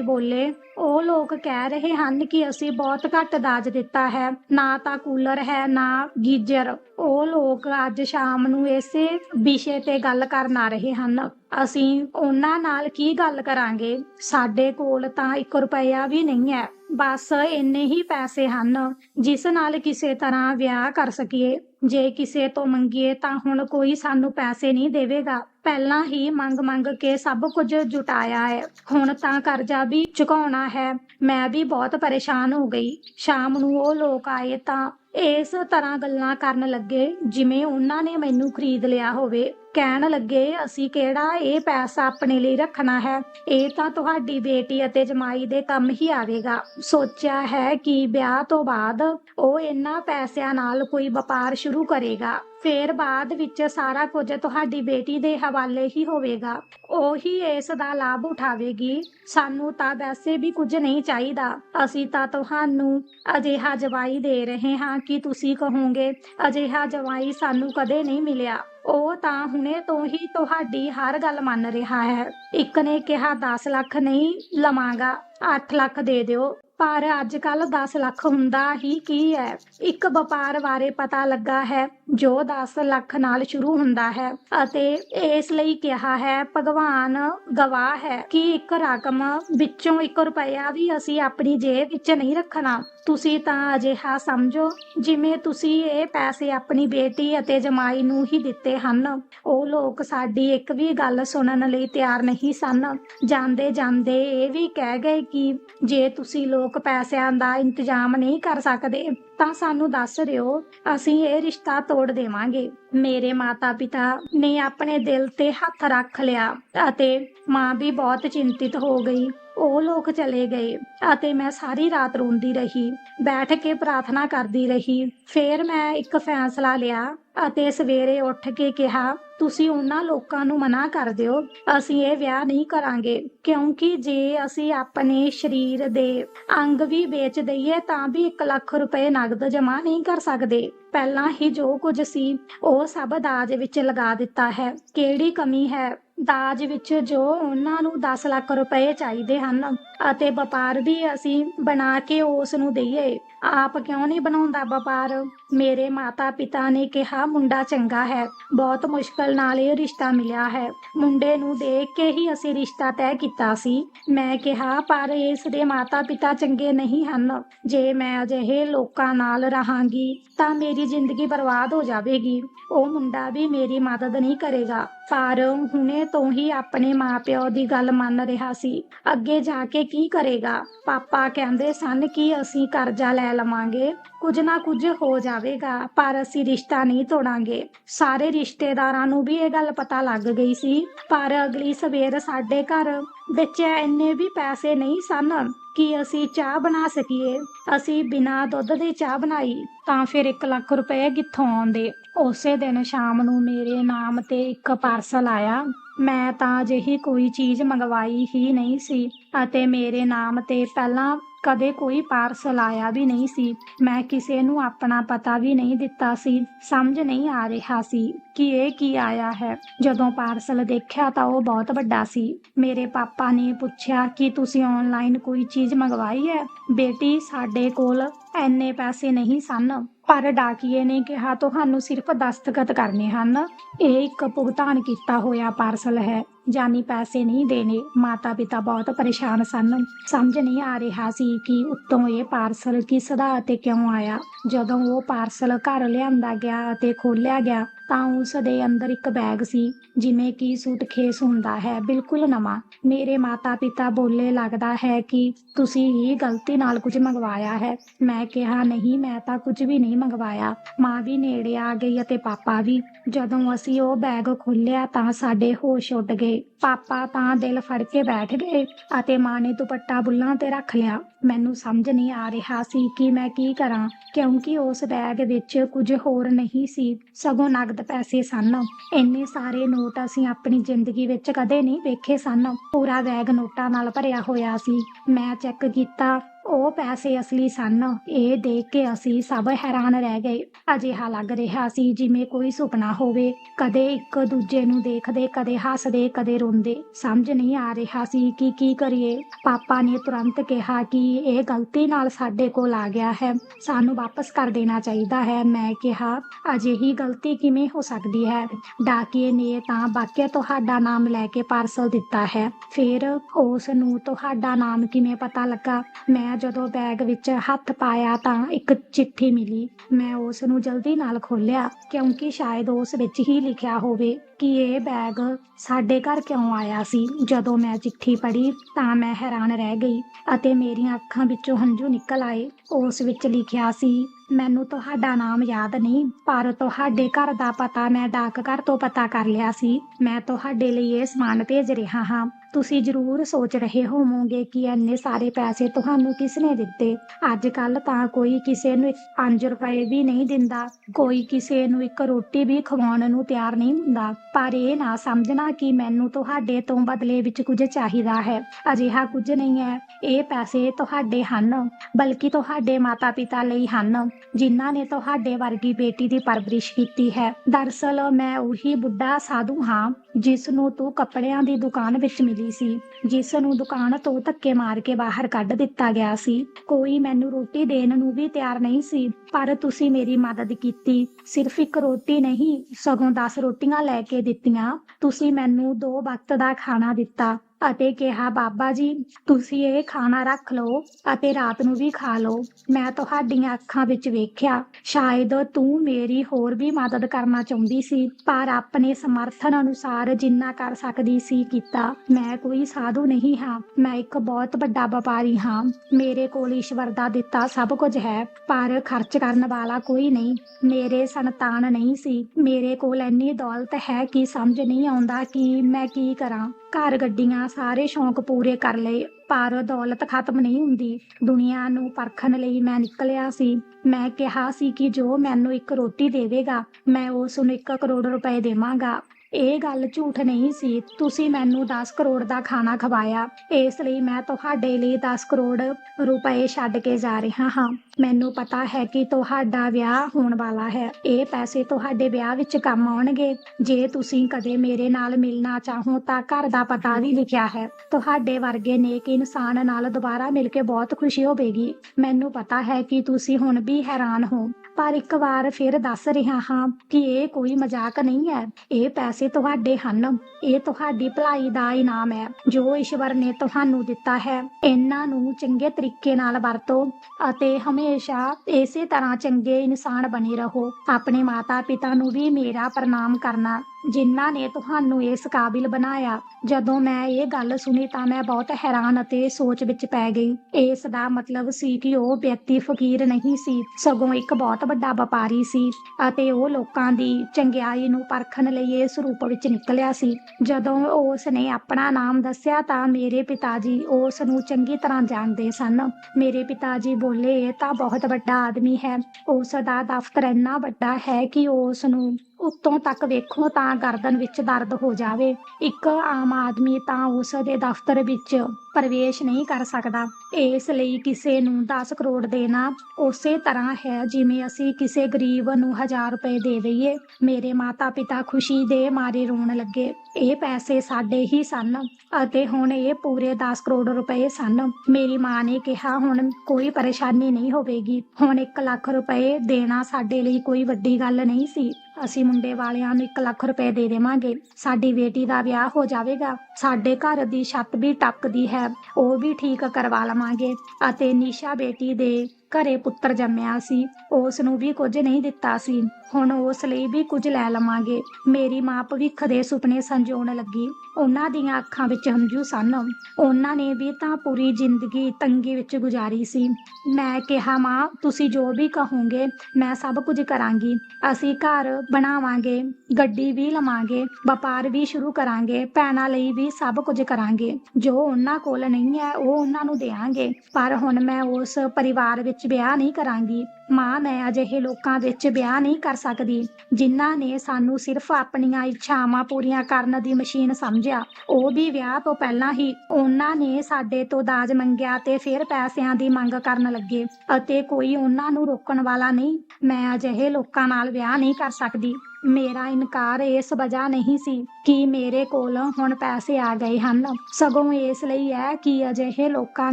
ਬੋਲੇ ਉਹ ਲੋਕ ਕਹਿ ਰਹੇ ਹਨ ਕਿ ਅਸੀਂ ਬਹੁਤ ਘੱਟ ਦਾਜ ਦਿੱਤਾ ਹੈ, ਨਾ ਤਾਂ ਕੂਲਰ ਹੈ, ਨਾ ਗੀਜ਼ਰ। ਉਹ ਲੋਕ ਅੱਜ ਸ਼ਾਮ ਨੂੰ ਇਸੇ ਵਿਸ਼ੇ ਤੇ ਗੱਲ ਕਰਨ ਆ ਰਹੇ ਹਨ। ਅਸੀਂ ਉਹਨਾਂ ਨਾਲ ਕੀ ਗੱਲ ਕਰਾਂਗੇ? ਸਾਡੇ ਕੋਲ ਤਾਂ 1 ਰੁਪਇਆ ਵੀ ਨਹੀਂ ਹੈ। ਬਸ ਇੰਨੇ ਹੀ ਪੈਸੇ ਹਨ। ਜਿਸ ਨਾਲ ਕਿਸੇ ਤਰ੍ਹਾਂ ਵਿਆਹ ਕਰ ਸਕੀਏ। ਜੇ ਕਿਸੇ ਤੋਂ ਮੰਗੀਏ ਤਾਂ ਹੁਣ ਕੋਈ ਸਾਨੂੰ ਪੈਸੇ ਨਹੀਂ ਦੇਵੇਗਾ। ਪਹਿਲਾਂ ਹੀ ਮੰਗ ਮੰਗ ਕੇ ਸਭ ਕੁਝ ਜੁਟਾਇਆ ਹੈ। ਹੁਣ ਤਾਂ ਕਰਜ਼ਾ ਵੀ ਚੁਕਾਉਣਾ ਹੈ। ਮੈਂ ਵੀ ਬਹੁਤ ਪਰੇਸ਼ਾਨ ਹੋ ਗਈ। ਸ਼ਾਮ ਨੂੰ ਉਹ ਲੋਕ ਆਏ ਤਾਂ ਇਸ ਤਰ੍ਹਾਂ ਗੱਲਾਂ ਕਰਨ ਲੱਗੇ ਜਿਵੇਂ ਉਹਨਾਂ ਨੇ ਮੈਨੂੰ ਖਰੀਦ ਲਿਆ ਹੋਵੇ। ਕਹਿਣ ਲੱਗੇ, ਅਸੀਂ ਕਿਹੜਾ ਇਹ ਪੈਸਾ ਆਪਣੇ ਲਈ ਰੱਖਣਾ ਹੈ? ਇਹ ਤਾਂ ਤੁਹਾਡੀ ਬੇਟੀ ਅਤੇ ਜਮਾਈ ਦੇ ਕੰਮ ਹੀ ਆਵੇਗਾ। ਸੋਚਿਆ ਹੈ ਕਿ ਵਿਆਹ ਤੋਂ ਬਾਅਦ ਉਹ ਇਹਨਾਂ ਪੈਸਿਆਂ ਨਾਲ ਕੋਈ ਵਪਾਰ ਸ਼ੁਰੂ ਕਰੇਗਾ। ਫੇਰ ਬਾਅਦ ਵਿੱਚ ਸਾਰਾ ਕੁਝ ਤੁਹਾਡੀ ਬੇਟੀ ਦੇ ਹਵਾਲੇ ਹੀ ਹੋਵੇਗਾ। ਉਹੀ ਇਸ ਦਾ ਲਾਭ ਉਠਾਵੇਗੀ। ਸਾਨੂੰ ਤਾਂ ਵੈਸੇ ਵੀ ਕੁਝ ਨਹੀਂ ਚਾਹੀਦਾ। ਅਸੀਂ ਤਾਂ ਤੁਹਾਨੂੰ ਅਜਿਹਾ ਜਵਾਈ ਦੇ ਰਹੇ ਹਾਂ ਕਿ ਤੁਸੀਂ ਕਹੋਗੇ, ਅਜਿਹਾ ਜਵਾਈ ਸਾਨੂੰ ਕਦੇ ਨਹੀਂ ਮਿਲਿਆ। ਉਹ ਤਾਂ ਹੁਣੇ ਤੋਂ ਹੀ ਤੁਹਾਡੀ ਹਰ ਗੱਲ ਮੰਨ ਰਿਹਾ ਹੈ। ਇੱਕ ਨੇ ਕਿਹਾ 10 ਲੱਖ ਨਹੀਂ, ਲਵਾਂਗਾ 8 ਲੱਖ ਦੇ ਦਿਓ। ਪਰ ਅੱਜ ਕੱਲ 10 ਲੱਖ ਹੁੰਦਾ ਹੀ ਕੀ ਹੈ? ਇੱਕ ਵਪਾਰ ਬਾਰੇ ਪਤਾ ਲੱਗਾ ਹੈ, ਜੋ 10 ਲੱਖ ਨਾਲ ਸ਼ੁਰੂ ਹੁੰਦਾ ਹੈ ਅਤੇ ਇਸ ਲਈ ਕਿਹਾ ਹੈ, ਭਗਵਾਨ ਗਵਾਹ ਹੈ ਕਿ ਇੱਕ ਰਕਮ ਵਿੱਚੋਂ 1 ਰੁਪਿਆ ਵੀ ਅਸੀਂ ਆਪਣੀ ਜੇਬ ਵਿੱਚ ਨਹੀਂ ਰੱਖਣਾ। ਤੁਸੀਂ ਤਾਂ ਅਜਿਹਾ ਸਮਝੋ, ਜਿਵੇਂ ਤੁਸੀਂ ਇਹ ਪੈਸੇ ਆਪਣੀ ਬੇਟੀ ਅਤੇ ਜਮਾਈ ਨੂੰ ਹੀ ਦਿੱਤੇ ਹਨ। ਉਹ ਲੋਕ ਸਾਡੀ ਇੱਕ ਵੀ ਗੱਲ ਸੁਣਨ ਲਈ ਤਿਆਰ ਨਹੀਂ ਸਨ। ਜਾਂਦੇ ਜਾਂਦੇ ਇਹ ਵੀ ਕਹਿ ਗਏ ਕਿ ਜੇ ਤੁਸੀਂ ਲੋਕ ਪੈਸਿਆਂ ਦਾ ਇੰਤਜ਼ਾਮ ਨਹੀਂ ਕਰ ਸਕਦੇ। ਤਾਂ ਸਾਨੂੰ ਦੱਸ ਦਿਓ, ਅਸੀਂ ਇਹ ਰਿਸ਼ਤਾ ਤੋੜ ਦੇਵਾਂਗੇ। ਮੇਰੇ ਮਾਤਾ-ਪਿਤਾ ਨੇ ਆਪਣੇ ਦਿਲ ਤੇ ਹੱਥ ਰੱਖ ਲਿਆ ਅਤੇ ਮਾਂ ਵੀ ਬਹੁਤ ਚਿੰਤਿਤ ਹੋ ਗਈ। ਉਹ ਲੋਕ ਚਲੇ ਗਏ ਅਤੇ ਮੈਂ ਸਾਰੀ ਰਾਤ ਰੋਂਦੀ ਰਹੀ, ਬੈਠ ਕੇ ਪ੍ਰਾਰਥਨਾ ਕਰਦੀ ਰਹੀ। ਫਿਰ ਮੈਂ ਇੱਕ ਫੈਸਲਾ ਲਿਆ ਅਤੇ ਸਵੇਰੇ ਉੱਠ ਕੇ ਕਿਹਾ, ਤੁਸੀਂ ਉਹਨਾਂ ਲੋਕਾਂ ਨੂੰ ਮਨਾ ਕਰ ਦਿਓ, ਅਸੀਂ ਇਹ ਵਿਆਹ ਨਹੀਂ ਕਰਾਂਗੇ, ਕਿਉਂਕਿ ਜੇ ਅਸੀਂ ਆਪਣੇ ਸਰੀਰ ਦੇ ਅੰਗ ਵੀ ਵੇਚ ਦਈਏ ਤਾਂ ਵੀ 1 ਲੱਖ ਰੁਪਏ ਨਾ ਨਗਦ ਜਮ੍ਹਾਂ ਨਹੀਂ ਕਰ ਸਕਦੇ। ਪਹਿਲਾਂ ਹੀ ਜੋ ਕੁਝ ਸੀ, ਉਹ ਸਭ ਦਾਜ ਵਿੱਚ ਲਗਾ ਦਿੱਤਾ ਹੈ। ਕਿਹੜੀ ਕਮੀ ਹੈ? ਦਾਜ ਵਿੱਚ ਜੋ ਉਹਨਾਂ ਨੂੰ 10 ਲੱਖ ਰੁਪਏ ਚਾਹੀਦੇ ਹਨ ਅਤੇ ਵਪਾਰ ਵੀ ਅਸੀਂ ਬਣਾ ਕੇ ਉਸ ਨੂੰ ਦਈਏ। ਆਪ ਕਿਉਂ ਨਹੀਂ ਬਣਾਉਂਦਾ ਵਪਾਰ? ਮੇਰੇ ਮਾਤਾ ਪਿਤਾ ਨੇ ਕਿਹਾ, ਮੁੰਡਾ ਚੰਗਾ ਹੈ, ਬਹੁਤ ਮੁਸ਼ਕਲ ਨਾਲ ਇਹ ਰਿਸ਼ਤਾ ਮਿਲਿਆ ਹੈ। ਮੁੰਡੇ ਨੂੰ ਦੇਖ ਕੇ ਹੀ ਅਸੀਂ ਰਿਸ਼ਤਾ ਤੈਅ ਕੀਤਾ ਸੀ। ਮੈਂ ਕਿਹਾ, ਪਰ ਇਸ ਦੇ ਮਾਤਾ ਪਿਤਾ ਚੰਗੇ ਨਹੀਂ ਹਨ। ਜੇ ਮੈਂ ਅਜਿਹੇ ਲੋਕਾਂ ਨਾਲ ਰਹਾਂਗੀ, ਤਾਂ ਮੇਰੀ ਜ਼ਿੰਦਗੀ ਬਰਬਾਦ ਹੋ ਜਾਵੇਗੀ। ਉਹ ਮੁੰਡਾ ਵੀ ਮੇਰੀ ਮਦਦ ਨਹੀਂ ਕਰੇਗਾ। ਪਰ ਹੁਣੇ ਤੋਂ ਹੀ ਆਪਣੇ ਮਾਪਿਓ ਦੀ ਗੱਲ ਮੰਨ ਰਿਹਾ ਸੀ। ਅੱਗੇ ਜਾ ਕੇ ਕੀ ਕਰੇਗਾ? ਪਾਪਾ ਕਹਿੰਦੇ ਸਨ ਕਿ ਅਸੀਂ ਕਰਜ਼ਾ ਲੈ ਲਵਾਂਗੇ। ਕੁਝ ਨਾ ਕੁਝ ਹੋ ਜਾਵੇਗਾ, ਪਰ ਅਸੀਂ ਰਿਸ਼ਤਾ ਨਹੀਂ ਤੋੜਾਂਗੇ। ਸਾਰੇ ਰਿਸ਼ਤੇਦਾਰਾਂ ਨੂੰ ਵੀ ਇਹ ਗੱਲ ਪਤਾ ਲੱਗ ਗਈ ਸੀ। ਪਰ ਅਗਲੀ ਸਵੇਰ ਸਾਡੇ ਘਰ ਵਿੱਚ ਇੰਨੇ ਵੀ ਪੈਸੇ ਨਹੀਂ ਸਨ ਕਿ ਅਸੀਂ ਚਾਹ ਬਣਾ ਸਕੀਏ। ਅਸੀਂ ਬਿਨਾਂ ਦੁੱਧ ਦੇ ਚਾਹ ਬਣਾਈ, ਤਾਂ ਫਿਰ 1 ਲੱਖ ਰੁਪਏ ਕਿੱਥੋਂ ਆਉਂਦੇ? ਉਸੇ ਦਿਨ ਸ਼ਾਮ ਨੂੰ ਮੇਰੇ ਨਾਮ ਤੇ ਇੱਕ ਪਾਰਸਲ ਆਇਆ। ਮੈਂ ਤਾਂ ਅਜਿਹੀ ਕੋਈ ਚੀਜ਼ ਮੰਗਵਾਈ ਹੀ ਨਹੀਂ ਸੀ ਅਤੇ ਮੇਰੇ ਨਾਮ ਤੇ ਪਹਿਲਾਂ ਕਦੇ ਕੋਈ ਪਾਰਸਲ ਆਇਆ ਵੀ ਨਹੀਂ ਸੀ। ਮੈਂ ਕਿਸੇ ਨੂੰ ਆਪਣਾ ਪਤਾ ਵੀ ਨਹੀਂ ਦਿੱਤਾ ਸੀ, ਸਮਝ ਨਹੀਂ ਆ ਰਿਹਾ ਸੀ ਕਿ ਇਹ ਕੀ ਆਇਆ ਹੈ। ਜਦੋਂ ਪਾਰਸਲ ਦੇਖਿਆ ਤਾਂ ਉਹ ਬਹੁਤ ਵੱਡਾ ਸੀ। ਮੇਰੇ ਪਾਪਾ ਨੇ ਪੁੱਛਿਆ ਕਿ ਤੁਸੀਂ ਆਨਲਾਈਨ ਕੋਈ ਚੀਜ਼ ਮੰਗਵਾਈ ਹੈ? ਬੇਟੀ, ਸਾਡੇ ਕੋਲ ਐਨੇ ਪੈਸੇ ਨਹੀਂ ਸਨ। ਪਰ ਡਾਕੀਏ ਨੇ ਕਿਹਾ, ਤੁਹਾਨੂੰ ਸਿਰਫ ਦਸਤਖਤ ਕਰਨੇ ਹਨ। ਇਹ ਇੱਕ ਭੁਗਤਾਨ ਕੀਤਾ ਹੋਇਆ ਪਾਰਸਲ ਹੈ। ਜਾਨੀ ਪੈਸੇ ਨਹੀਂ ਦੇਣੇ। ਮਾਤਾ ਪਿਤਾ ਬਹੁਤ ਪਰੇਸ਼ਾਨ ਸਨ। ਸਮਝ ਨਹੀਂ ਆ ਰਿਹਾ ਸੀ ਕਿ ਉੱਤੋਂ ਇਹ ਪਾਰਸਲ ਕਿਸ ਦਾ ਅਤੇ ਕਿਉਂ ਆਇਆ। ਜਦੋਂ ਉਹ ਪਾਰਸਲ ਘਰ ਲਿਆਂਦਾ ਗਿਆ ਅਤੇ ਖੋਲਿਆ ਗਿਆ ਤਾਂ ਉਸ ਦੇ ਅੰਦਰ ਇੱਕ ਬੈਗ ਸੀ, ਜਿਵੇਂ ਕਿ ਸੂਟਕੇਸ ਹੁੰਦਾ ਹੈ, ਬਿਲਕੁਲ ਨਵਾਂ। ਮੇਰੇ ਮਾਤਾ ਪਿਤਾ ਬੋਲੇ ਲੱਗਦਾ ਹੈ ਕਿ ਤੁਸੀਂ ਹੀ ਗਲਤੀ ਨਾਲ ਕੁਝ ਮੰਗਵਾਇਆ ਹੈ। ਮੈਂ ਕਿਹਾ, ਨਹੀਂ, ਮੈਂ ਤਾਂ ਕੁਝ ਵੀ ਨਹੀਂ ਮੰਗਵਾਇਆ। ਮਾਂ ਵੀ ਨੇੜੇ ਆ ਗਈ ਅਤੇ ਪਾਪਾ ਵੀ। ਜਦੋਂ ਅਸੀਂ ਉਹ ਬੈਗ ਖੋਲ੍ਹਿਆ ਤਾਂ ਸਾਡੇ ਹੋਸ਼ ਉੱਡ ਗਏ। ਪਾਪਾ ਤਾਂ ਦਿਲ ਫੜ ਕੇ ਬੈਠ ਗਏ ਅਤੇ ਮਾਂ ਨੇ ਦੁਪੱਟਾ ਬੁੱਲਾਂ ਤੇ ਰੱਖ ਲਿਆ। ਮੈਨੂੰ ਸਮਝ ਨਹੀਂ ਆ ਰਿਹਾ ਸੀ ਕਿ ਮੈਂ ਕੀ ਕਰਾਂ, ਕਿਉਂਕਿ ਉਸ ਬੈਗ ਵਿੱਚ ਕੁਝ ਹੋਰ ਨਹੀਂ ਸੀ। ਸਗੋਂ ਨਗਦ ਪੈਸੇ ਸਨ। ਇੰਨੇ ਸਾਰੇ ਨੋਟ ਅਸੀਂ ਆਪਣੀ ਜ਼ਿੰਦਗੀ ਵਿੱਚ ਕਦੇ ਨਹੀਂ ਵੇਖੇ ਸਨ। ਪੂਰਾ ਬੈਗ ਨੋਟਾਂ ਨਾਲ ਭਰਿਆ ਹੋਇਆ ਸੀ। ਮੈਂ ਚੈੱਕ ਕੀਤਾ। ਉਹ ਪੈਸੇ ਅਸਲੀ ਸਨ। ਇਹ ਦੇਖ ਕੇ ਅਸੀਂ ਸਭ ਹੈਰਾਨ ਰਹਿ ਗਏ। ਅਜਿਹਾ ਲੱਗ ਰਿਹਾ ਸੀ ਜਿਵੇਂ ਕੋਈ ਸੁਪਨਾ ਹੋਵੇ। ਕਦੇ ਇੱਕ ਦੂਜੇ ਨੂੰ ਦੇਖਦੇ, ਕਦੇ ਹੱਸਦੇ, ਕਦੇ ਰੋਂਦੇ। ਸਮਝ ਨਹੀਂ ਆ ਰਿਹਾ ਸੀ ਕਿ ਕੀ ਕਰੀਏ। ਪਾਪਾ ਨੇ ਤੁਰੰਤ ਕਿਹਾ ਕਿ ਇਹ ਗਲਤੀ ਨਾਲ ਸਾਡੇ ਕੋਲ ਆ ਗਿਆ ਹੈ। ਸਾਨੂੰ ਵਾਪਸ ਕਰ ਦੇਣਾ ਚਾਹੀਦਾ ਹੈ। ਮੈਂ ਕਿਹਾ, ਅਜਿਹੀ ਗਲਤੀ ਕਿਵੇਂ ਹੋ ਸਕਦੀ ਹੈ? ਡਾਕੀਏ ਨੇ ਤਾਂ ਵਾਕਿਆ ਤੁਹਾਡਾ ਨਾਮ ਲੈ ਕੇ ਪਾਰਸਲ ਦਿੱਤਾ ਹੈ। ਫਿਰ ਉਸ ਨੂੰ ਤੁਹਾਡਾ ਨਾਮ ਕਿਵੇਂ ਪਤਾ ਲੱਗਾ? ਮੈਂ ਜਦੋਂ ਬੈਗ ਵਿੱਚ ਹੱਥ ਪਾਇਆ ਤਾਂ ਇੱਕ ਚਿੱਠੀ ਮਿਲੀ। ਮੈਂ ਉਸ ਨੂੰ ਜਲਦੀ ਨਾਲ ਖੋਲ੍ਹਿਆ, ਕਿਉਂਕਿ ਸ਼ਾਇਦ ਉਸ ਵਿੱਚ ਹੀ ਲਿਖਿਆ ਹੋਵੇ ਕਿ ਇਹ ਬੈਗ ਸਾਡੇ ਘਰ ਕਿਉਂ ਆਇਆ ਸੀ। ਜਦੋਂ ਮੈਂ ਚਿੱਠੀ ਪੜ੍ਹੀ ਤਾਂ ਮੈਂ ਹੈਰਾਨ ਰਹਿ ਗਈ ਅਤੇ ਮੇਰੀਆਂ ਅੱਖਾਂ ਵਿੱਚੋਂ ਹੰਝੂ ਨਿਕਲ ਆਏ। ਉਸ ਵਿੱਚ ਲਿਖਿਆ ਸੀ ਮੈਨੂੰ ਤੁਹਾਡਾ ਨਾਮ ਯਾਦ ਨਹੀਂ, ਪਰ ਤੁਹਾਡੇ ਘਰ ਦਾ ਪਤਾ ਮੈਂ ਡਾਕਘਰ ਤੋਂ ਪਤਾ ਕਰ ਲਿਆ ਸੀ। ਮੈਂ ਤੁਹਾਡੇ ਲਈ ਇਹ ਸਮਾਨ ਭੇਜ ਰਿਹਾ ਹਾਂ। ਤੁਸੀਂ ਜ਼ਰੂਰ ਸੋਚ ਰਹੇ ਹੋਵੋਗੇ ਕਿ ਇੰਨੇ ਸਾਰੇ ਪੈਸੇ ਤੁਹਾਨੂੰ ਕਿਸ ਨੇ ਦਿੱਤੇ? ਅੱਜ ਕੱਲ ਤਾਂ ਕੋਈ ਕਿਸੇ ਨੂੰ 5 ਰੁਪਏ ਵੀ ਨਹੀਂ ਦਿੰਦਾ। ਕੋਈ ਕਿਸੇ ਨੂੰ ਇੱਕ ਰੋਟੀ ਵੀ ਖਵਾਉਣ ਨੂੰ ਤਿਆਰ ਨਹੀਂ ਹੁੰਦਾ। ਪਰ ਇਹ ਨਾ ਸਮਝਣਾ ਕਿ ਮੈਨੂੰ ਤੁਹਾਡੇ ਤੋਂ ਬਦਲੇ ਵਿੱਚ ਕੁਝ ਚਾਹੀਦਾ ਹੈ। ਅਜਿਹਾ ਕੁਝ ਨਹੀਂ ਹੈ। ਇਹ ਪੈਸੇ ਤੁਹਾਡੇ ਹਨ, ਬਲਕਿ ਤੁਹਾਡੇ ਮਾਤਾ-ਪਿਤਾ ਲਈ ਹਨ। ਜਿਨ੍ਹਾਂ ਨੇ ਤੁਹਾਡੇ ਵਰਗੀ ਬੇਟੀ ਦੀ ਪਰਵਰਿਸ਼ ਕੀਤੀ ਹੈ। ਦਰਸਲ ਮੈਂ ਉਹੀ ਬੁੱਢਾ ਸਾਧੂ ਹਾਂ। ਜਿਸ ਨੂੰ ਤੂੰ ਕੱਪੜਿਆਂ ਦੀ ਦੁਕਾਨ ਵਿੱਚ ਮਿਲੀ ਸੀ ਜਿਸ ਨੂੰ ਦੁਕਾਨ ਤੋਂ ਧੱਕੇ ਮਾਰ ਕੇ ਬਾਹਰ ਕੱਢ ਦਿੱਤਾ ਗਿਆ ਸੀ। ਕੋਈ ਮੈਨੂੰ ਰੋਟੀ ਦੇਣ ਨੂੰ ਵੀ ਤਿਆਰ ਨਹੀਂ ਸੀ, ਪਰ ਤੁਸੀਂ ਮੇਰੀ ਮਦਦ ਕੀਤੀ। ਸਿਰਫ ਇੱਕ ਰੋਟੀ ਨਹੀਂ, ਸਗੋਂ 10 ਰੋਟੀਆਂ ਲੈ ਕੇ ਦਿੱਤੀਆਂ। ਤੁਸੀਂ ਮੈਨੂੰ ਦੋ ਵਕਤ ਦਾ ਖਾਣਾ ਦਿੱਤਾ ਅਤੇ ਕਿਹਾ, ਬਾਬਾ ਜੀ, ਤੁਸੀਂ ਇਹ ਖਾਣਾ ਰੱਖ ਲਓ ਅਤੇ ਰਾਤ ਨੂੰ ਵੀ ਖਾ ਲਓ। ਮੈਂ ਤੁਹਾਡੀਆਂ ਅੱਖਾਂ ਵਿੱਚ ਵੇਖਿਆ। ਸ਼ਾਇਦ ਤੂੰ ਮੇਰੀ ਹੋਰ ਵੀ ਮਦਦ ਕਰਨਾ ਚਾਹੁੰਦੀ ਸੀ, ਪਰ ਆਪਣੇ ਸਮਰਥਨ ਅਨੁਸਾਰ ਜਿੰਨਾ ਕਰ ਸਕਦੀ ਸੀ ਕੀਤਾ। ਮੈਂ ਕੋਈ ਸਾਧੂ ਨਹੀਂ ਹਾਂ। ਮੈਂ ਇੱਕ ਬਹੁਤ ਵੱਡਾ ਵਪਾਰੀ ਹਾਂ। ਮੇਰੇ ਕੋਲ ਈਸ਼ਵਰ ਦਾ ਦਿੱਤਾ ਸਭ ਕੁਝ ਹੈ, ਪਰ ਖਰਚ ਕਰਨ ਵਾਲਾ ਕੋਈ ਨਹੀਂ। ਮੇਰੇ ਸੰਤਾਨ ਨਹੀਂ ਸੀ। ਮੇਰੇ ਕੋਲ ਇੰਨੀ ਦੌਲਤ ਹੈ ਕਿ ਸਮਝ ਨਹੀਂ ਆਉਂਦਾ ਕਿ ਮੈਂ ਕੀ ਕਰਾਂ। ਘਰ ਗੱਡੀਆਂ ਸਾਰੇ ਸ਼ੌਂਕ ਪੂਰੇ ਕਰ ਲਏ, ਪਰ ਦੌਲਤ ਖਤਮ ਨਹੀਂ ਹੁੰਦੀ। ਦੁਨੀਆ ਨੂੰ ਪਰਖਣ ਲਈ ਮੈਂ ਨਿਕਲਿਆ ਸੀ। ਮੈਂ ਕਿਹਾ ਸੀ ਕਿ ਜੋ ਮੈਨੂੰ ਇੱਕ ਰੋਟੀ ਦੇਵੇਗਾ, ਮੈਂ ਉਸ ਨੂੰ 1 ਕਰੋੜ ਰੁਪਏ ਦੇਵਾਂਗਾ। ਇਹ ਗੱਲ ਝੂਠ ਨਹੀਂ ਸੀ। ਤੁਸੀਂ ਮੈਨੂੰ 10 ਕਰੋੜ ਦਾ ਖਾਣਾ ਖਵਾਇਆ। ਇਸ ਲਈ ਮੈਂ ਤੁਹਾਡੇ ਲਈ 10 ਕਰੋੜ ਰੁਪਏ ਛੱਡ ਕੇ ਜਾ ਰਿਹਾ ਹਾਂ। ਮੈਨੂੰ ਪਤਾ ਹੈ ਕਿ ਤੁਹਾਡਾ ਵਿਆਹ ਹੋਣ ਵਾਲਾ ਹੈ। ਇਹ ਪੈਸੇ ਤੁਹਾਡੇ ਵਿਆਹ ਵਿੱਚ ਕੰਮ ਆਉਣਗੇ। ਜੇ ਤੁਸੀਂ ਕਦੇ ਮੇਰੇ ਨਾਲ ਮਿਲਣਾ ਚਾਹੋ ਤਾਂ ਘਰ ਦਾ ਪਤਾ ਵੀ ਲਿਖਿਆ ਹੈ। ਤੁਹਾਡੇ ਵਰਗੇ ਨੇਕ ਇਨਸਾਨ ਨਾਲ ਦੁਬਾਰਾ ਮਿਲ ਕੇ ਬਹੁਤ ਖੁਸ਼ੀ ਹੋਵੇਗੀ। ਮੈਨੂੰ ਪਤਾ ਹੈ ਕਿ ਤੁਸੀਂ ਹੁਣ ਵੀ ਹੈਰਾਨ ਹੋ। ਪਰ ਇੱਕ ਵਾਰ ਫਿਰ ਦੱਸ ਰਿਹਾ ਹਾਂ ਕਿ ਇਹ ਕੋਈ ਮਜ਼ਾਕ ਨਹੀਂ ਹੈ। ਇਹ ਪੈਸੇ ਤੁਹਾਡੇ ਹਨ। ਇਹ ਤੁਹਾਡੀ ਭਲਾਈ ਦਾ ਇਨਾਮ ਹੈ, ਜੋ ਈਸ਼ਵਰ ਨੇ ਤੁਹਾਨੂੰ ਦਿੱਤਾ ਹੈ। ਇਹਨਾਂ ਨੂੰ ਚੰਗੇ ਤਰੀਕੇ ਨਾਲ ਵਰਤੋ ਅਤੇ ਹਮੇਸ਼ਾ ਇਸੇ ਤਰ੍ਹਾਂ ਚੰਗੇ ਇਨਸਾਨ ਬਣੇ ਰਹੋ। ਆਪਣੇ ਮਾਤਾ-ਪਿਤਾ ਨੂੰ ਵੀ ਮੇਰਾ ਪ੍ਰਣਾਮ ਕਰਨਾ। ਜਿਨ੍ਹਾਂ ਨੇ ਤੁਹਾਨੂੰ ਇਸ ਕਾਬਿਲ ਬਣਾਇਆ। ਜਦੋਂ ਮੈਂ ਇਹ ਗੱਲ ਸੁਣੀ ਤਾਂ ਮੈਂ ਬਹੁਤ ਹੈਰਾਨ ਅਤੇ ਸੋਚ ਵਿੱਚ ਪੈ ਗਈ। ਇਸ ਦਾ ਮਤਲਬ ਸੀ ਕਿ ਉਹ ਵਿਅਕਤੀ ਫਕੀਰ ਨਹੀਂ ਸੀ, ਸਗੋਂ ਇੱਕ ਬਹੁਤ ਵੱਡਾ ਵਪਾਰੀ ਸੀ ਅਤੇ ਉਹ ਲੋਕਾਂ ਦੀ ਚੰਗਿਆਈ ਨੂੰ ਪਰਖਣ ਲਈ ਇਸ ਰੂਪ ਵਿੱਚ ਨਿਕਲਿਆ ਸੀ। ਜਦੋਂ ਉਸ ਨੇ ਆਪਣਾ ਨਾਮ ਦੱਸਿਆ ਤਾਂ ਮੇਰੇ ਪਿਤਾ ਜੀ ਉਸ ਨੂੰ ਚੰਗੀ ਤਰ੍ਹਾਂ ਜਾਣਦੇ ਸਨ। ਮੇਰੇ ਪਿਤਾ ਜੀ ਬੋਲੇ, ਇਹ ਤਾਂ ਬਹੁਤ ਵੱਡਾ ਆਦਮੀ ਹੈ। ਉਸ ਦਾ ਦਫ਼ਤਰ ਇੰਨਾ ਵੱਡਾ ਹੈ ਕਿ ਉਸ ਨੂੰ ਉੱਤੋਂ ਤੱਕ ਵੇਖੋ ਤਾਂ ਗਰਦਨ ਵਿੱਚ ਦਰਦ ਹੋ ਜਾਵੇ। ਇੱਕ ਆਮ ਆਦਮੀ ਤਾਂ ਉਸ ਦੇ ਦਫ਼ਤਰ ਵਿੱਚ ਪ੍ਰਵੇਸ਼ ਨਹੀਂ ਕਰ ਸਕਦਾ। ਇਸ ਲਈ ਕਿਸੇ ਨੂੰ 10 ਕਰੋੜ ਦੇਣਾ ਉਸੇ ਤਰ੍ਹਾਂ ਹੈ ਜਿਵੇਂ ਅਸੀਂ ਕਿਸੇ ਗਰੀਬ ਨੂੰ 1000 ਰੁਪਏ ਦੇ ਦਈਏ। ਮੇਰੇ ਮਾਤਾ-ਪਿਤਾ ਖੁਸ਼ੀ ਦੇ ਮਾਰੇ ਰੋਣ ਲੱਗੇ। ਇਹ ਪੈਸੇ ਸਾਡੇ ਹੀ ਸਨ ਅਤੇ ਹੁਣ ਇਹ ਪੂਰੇ 10 ਕਰੋੜ ਰੁਪਏ ਸਨ। ਮੇਰੀ ਮਾਂ ਨੇ ਕਿਹਾ, ਹੁਣ ਕੋਈ ਪਰੇਸ਼ਾਨੀ ਨਹੀਂ ਹੋਵੇਗੀ। ਹੁਣ 1 ਲੱਖ ਰੁਪਏ ਦੇਣਾ ਸਾਡੇ ਲਈ ਕੋਈ ਵੱਡੀ ਗੱਲ ਨਹੀਂ ਸੀ। ਅਸੀਂ ਮੁੰਡੇ ਵਾਲਿਆਂ ਨੂੰ 1 ਲੱਖ ਰੁਪਏ ਦੇ ਦੇਵਾਂਗੇ। ਸਾਡੀ ਬੇਟੀ ਦਾ ਵਿਆਹ ਹੋ ਜਾਵੇਗਾ। ਸਾਡੇ ਘਰ ਦੀ ਛੱਤ ਵੀ ਟੱਕਦੀ ਹੈ। ਉਹ ਵੀ ਠੀਕ ਕਰਵਾ ਲਵਾਂਗੇ। ਅਤੇ ਨਿਸ਼ਾ ਬੇਟੀ ਦੇ ਘਰੇ ਪੁੱਤਰ ਜੰਮਿਆ ਸੀ। ਉਸ ਨੂੰ ਵੀ ਕੁਝ ਨਹੀਂ ਦਿੱਤਾ ਸੀ। ਹੁਣ ਉਸ ਲਈ ਵੀ ਕੁਝ ਲੈ ਲਵਾਂਗੇ। ਮੇਰੀ ਮਾਂ ਭਵਿੱਖ ਦੇ ਸੁਪਨੇ ਸੰਜੋਣ ਲੱਗੀ। ਉਹਨਾਂ ਦੀਆਂ ਅੱਖਾਂ ਵਿੱਚ ਹੰਝੂ ਸਨ। ਉਹਨਾਂ ਨੇ ਵੀ ਤਾਂ ਪੂਰੀ ਜ਼ਿੰਦਗੀ ਤੰਗੀ ਵਿੱਚ ਗੁਜ਼ਾਰੀ ਸੀ। ਮੈਂ ਕਿਹਾ, ਮਾਂ, ਤੁਸੀਂ ਜੋ ਵੀ ਕਹੋਗੇ, ਮੈਂ ਸਭ ਕੁਝ ਕਰਾਂਗੀ। ਅਸੀਂ ਘਰ ਬਣਾਵਾਂਗੇ, ਗੱਡੀ ਵੀ ਲਵਾਂਗੇ, ਵਪਾਰ ਵੀ ਸ਼ੁਰੂ ਕਰਾਂਗੇ ਭੈਣਾਂ ਲਈ ਵੀ ਸਭ ਕੁਝ ਕਰਾਂਗੇ। ਜੋ ਉਹਨਾਂ ਕੋਲ ਨਹੀਂ ਹੈ, ਉਹ ਉਹਨਾਂ ਨੂੰ ਦੇਵਾਂਗੇ ਪਰ ਹੁਣ ਮੈਂ ਉਸ ਪਰਿਵਾਰ ਵਿੱਚ ਵਿਆਹ ਨਹੀਂ ਕਰਾਂਗੀ। ਮਾਂ, ਮੈਂ ਅਜਿਹੇ ਲੋਕਾਂ ਵਿੱਚ ਵਿਆਹ ਨਹੀਂ ਕਰ ਸਕਦੀ, ਜਿਨ੍ਹਾਂ ਨੇ ਸਾਨੂੰ ਸਿਰਫ ਆਪਣੀਆਂ ਇੱਛਾਵਾਂ ਪੂਰੀਆਂ ਕਰਨ ਦੀ ਮਸ਼ੀਨ ਸਮਝਿਆ। ਉਹ ਵੀ ਵਿਆਹ ਤੋਂ ਪਹਿਲਾਂ ਹੀ ਉਹਨਾਂ ਨੇ ਸਾਡੇ ਤੋਂ ਦਾਜ ਮੰਗਿਆ ਤੇ ਫਿਰ ਪੈਸਿਆਂ ਦੀ ਮੰਗ ਕਰਨ ਲੱਗੇ, ਅਤੇ ਕੋਈ ਉਹਨਾਂ ਨੂੰ ਰੋਕਣ ਵਾਲਾ ਨਹੀਂ। ਮੈਂ ਅਜਿਹੇ ਲੋਕਾਂ ਨਾਲ ਵਿਆਹ ਨਹੀਂ ਕਰ ਸਕਦੀ। ਮੇਰਾ ਇਨਕਾਰ ਇਸ ਵਜ੍ਹਾ ਨਹੀਂ ਸੀ ਕਿ ਮੇਰੇ ਕੋਲ ਹੁਣ ਪੈਸੇ ਆ ਗਏ ਹਨ। ਸਗੋਂ ਇਸ ਲਈ ਹੈ ਕਿ ਅਜਿਹੇ ਲੋਕਾਂ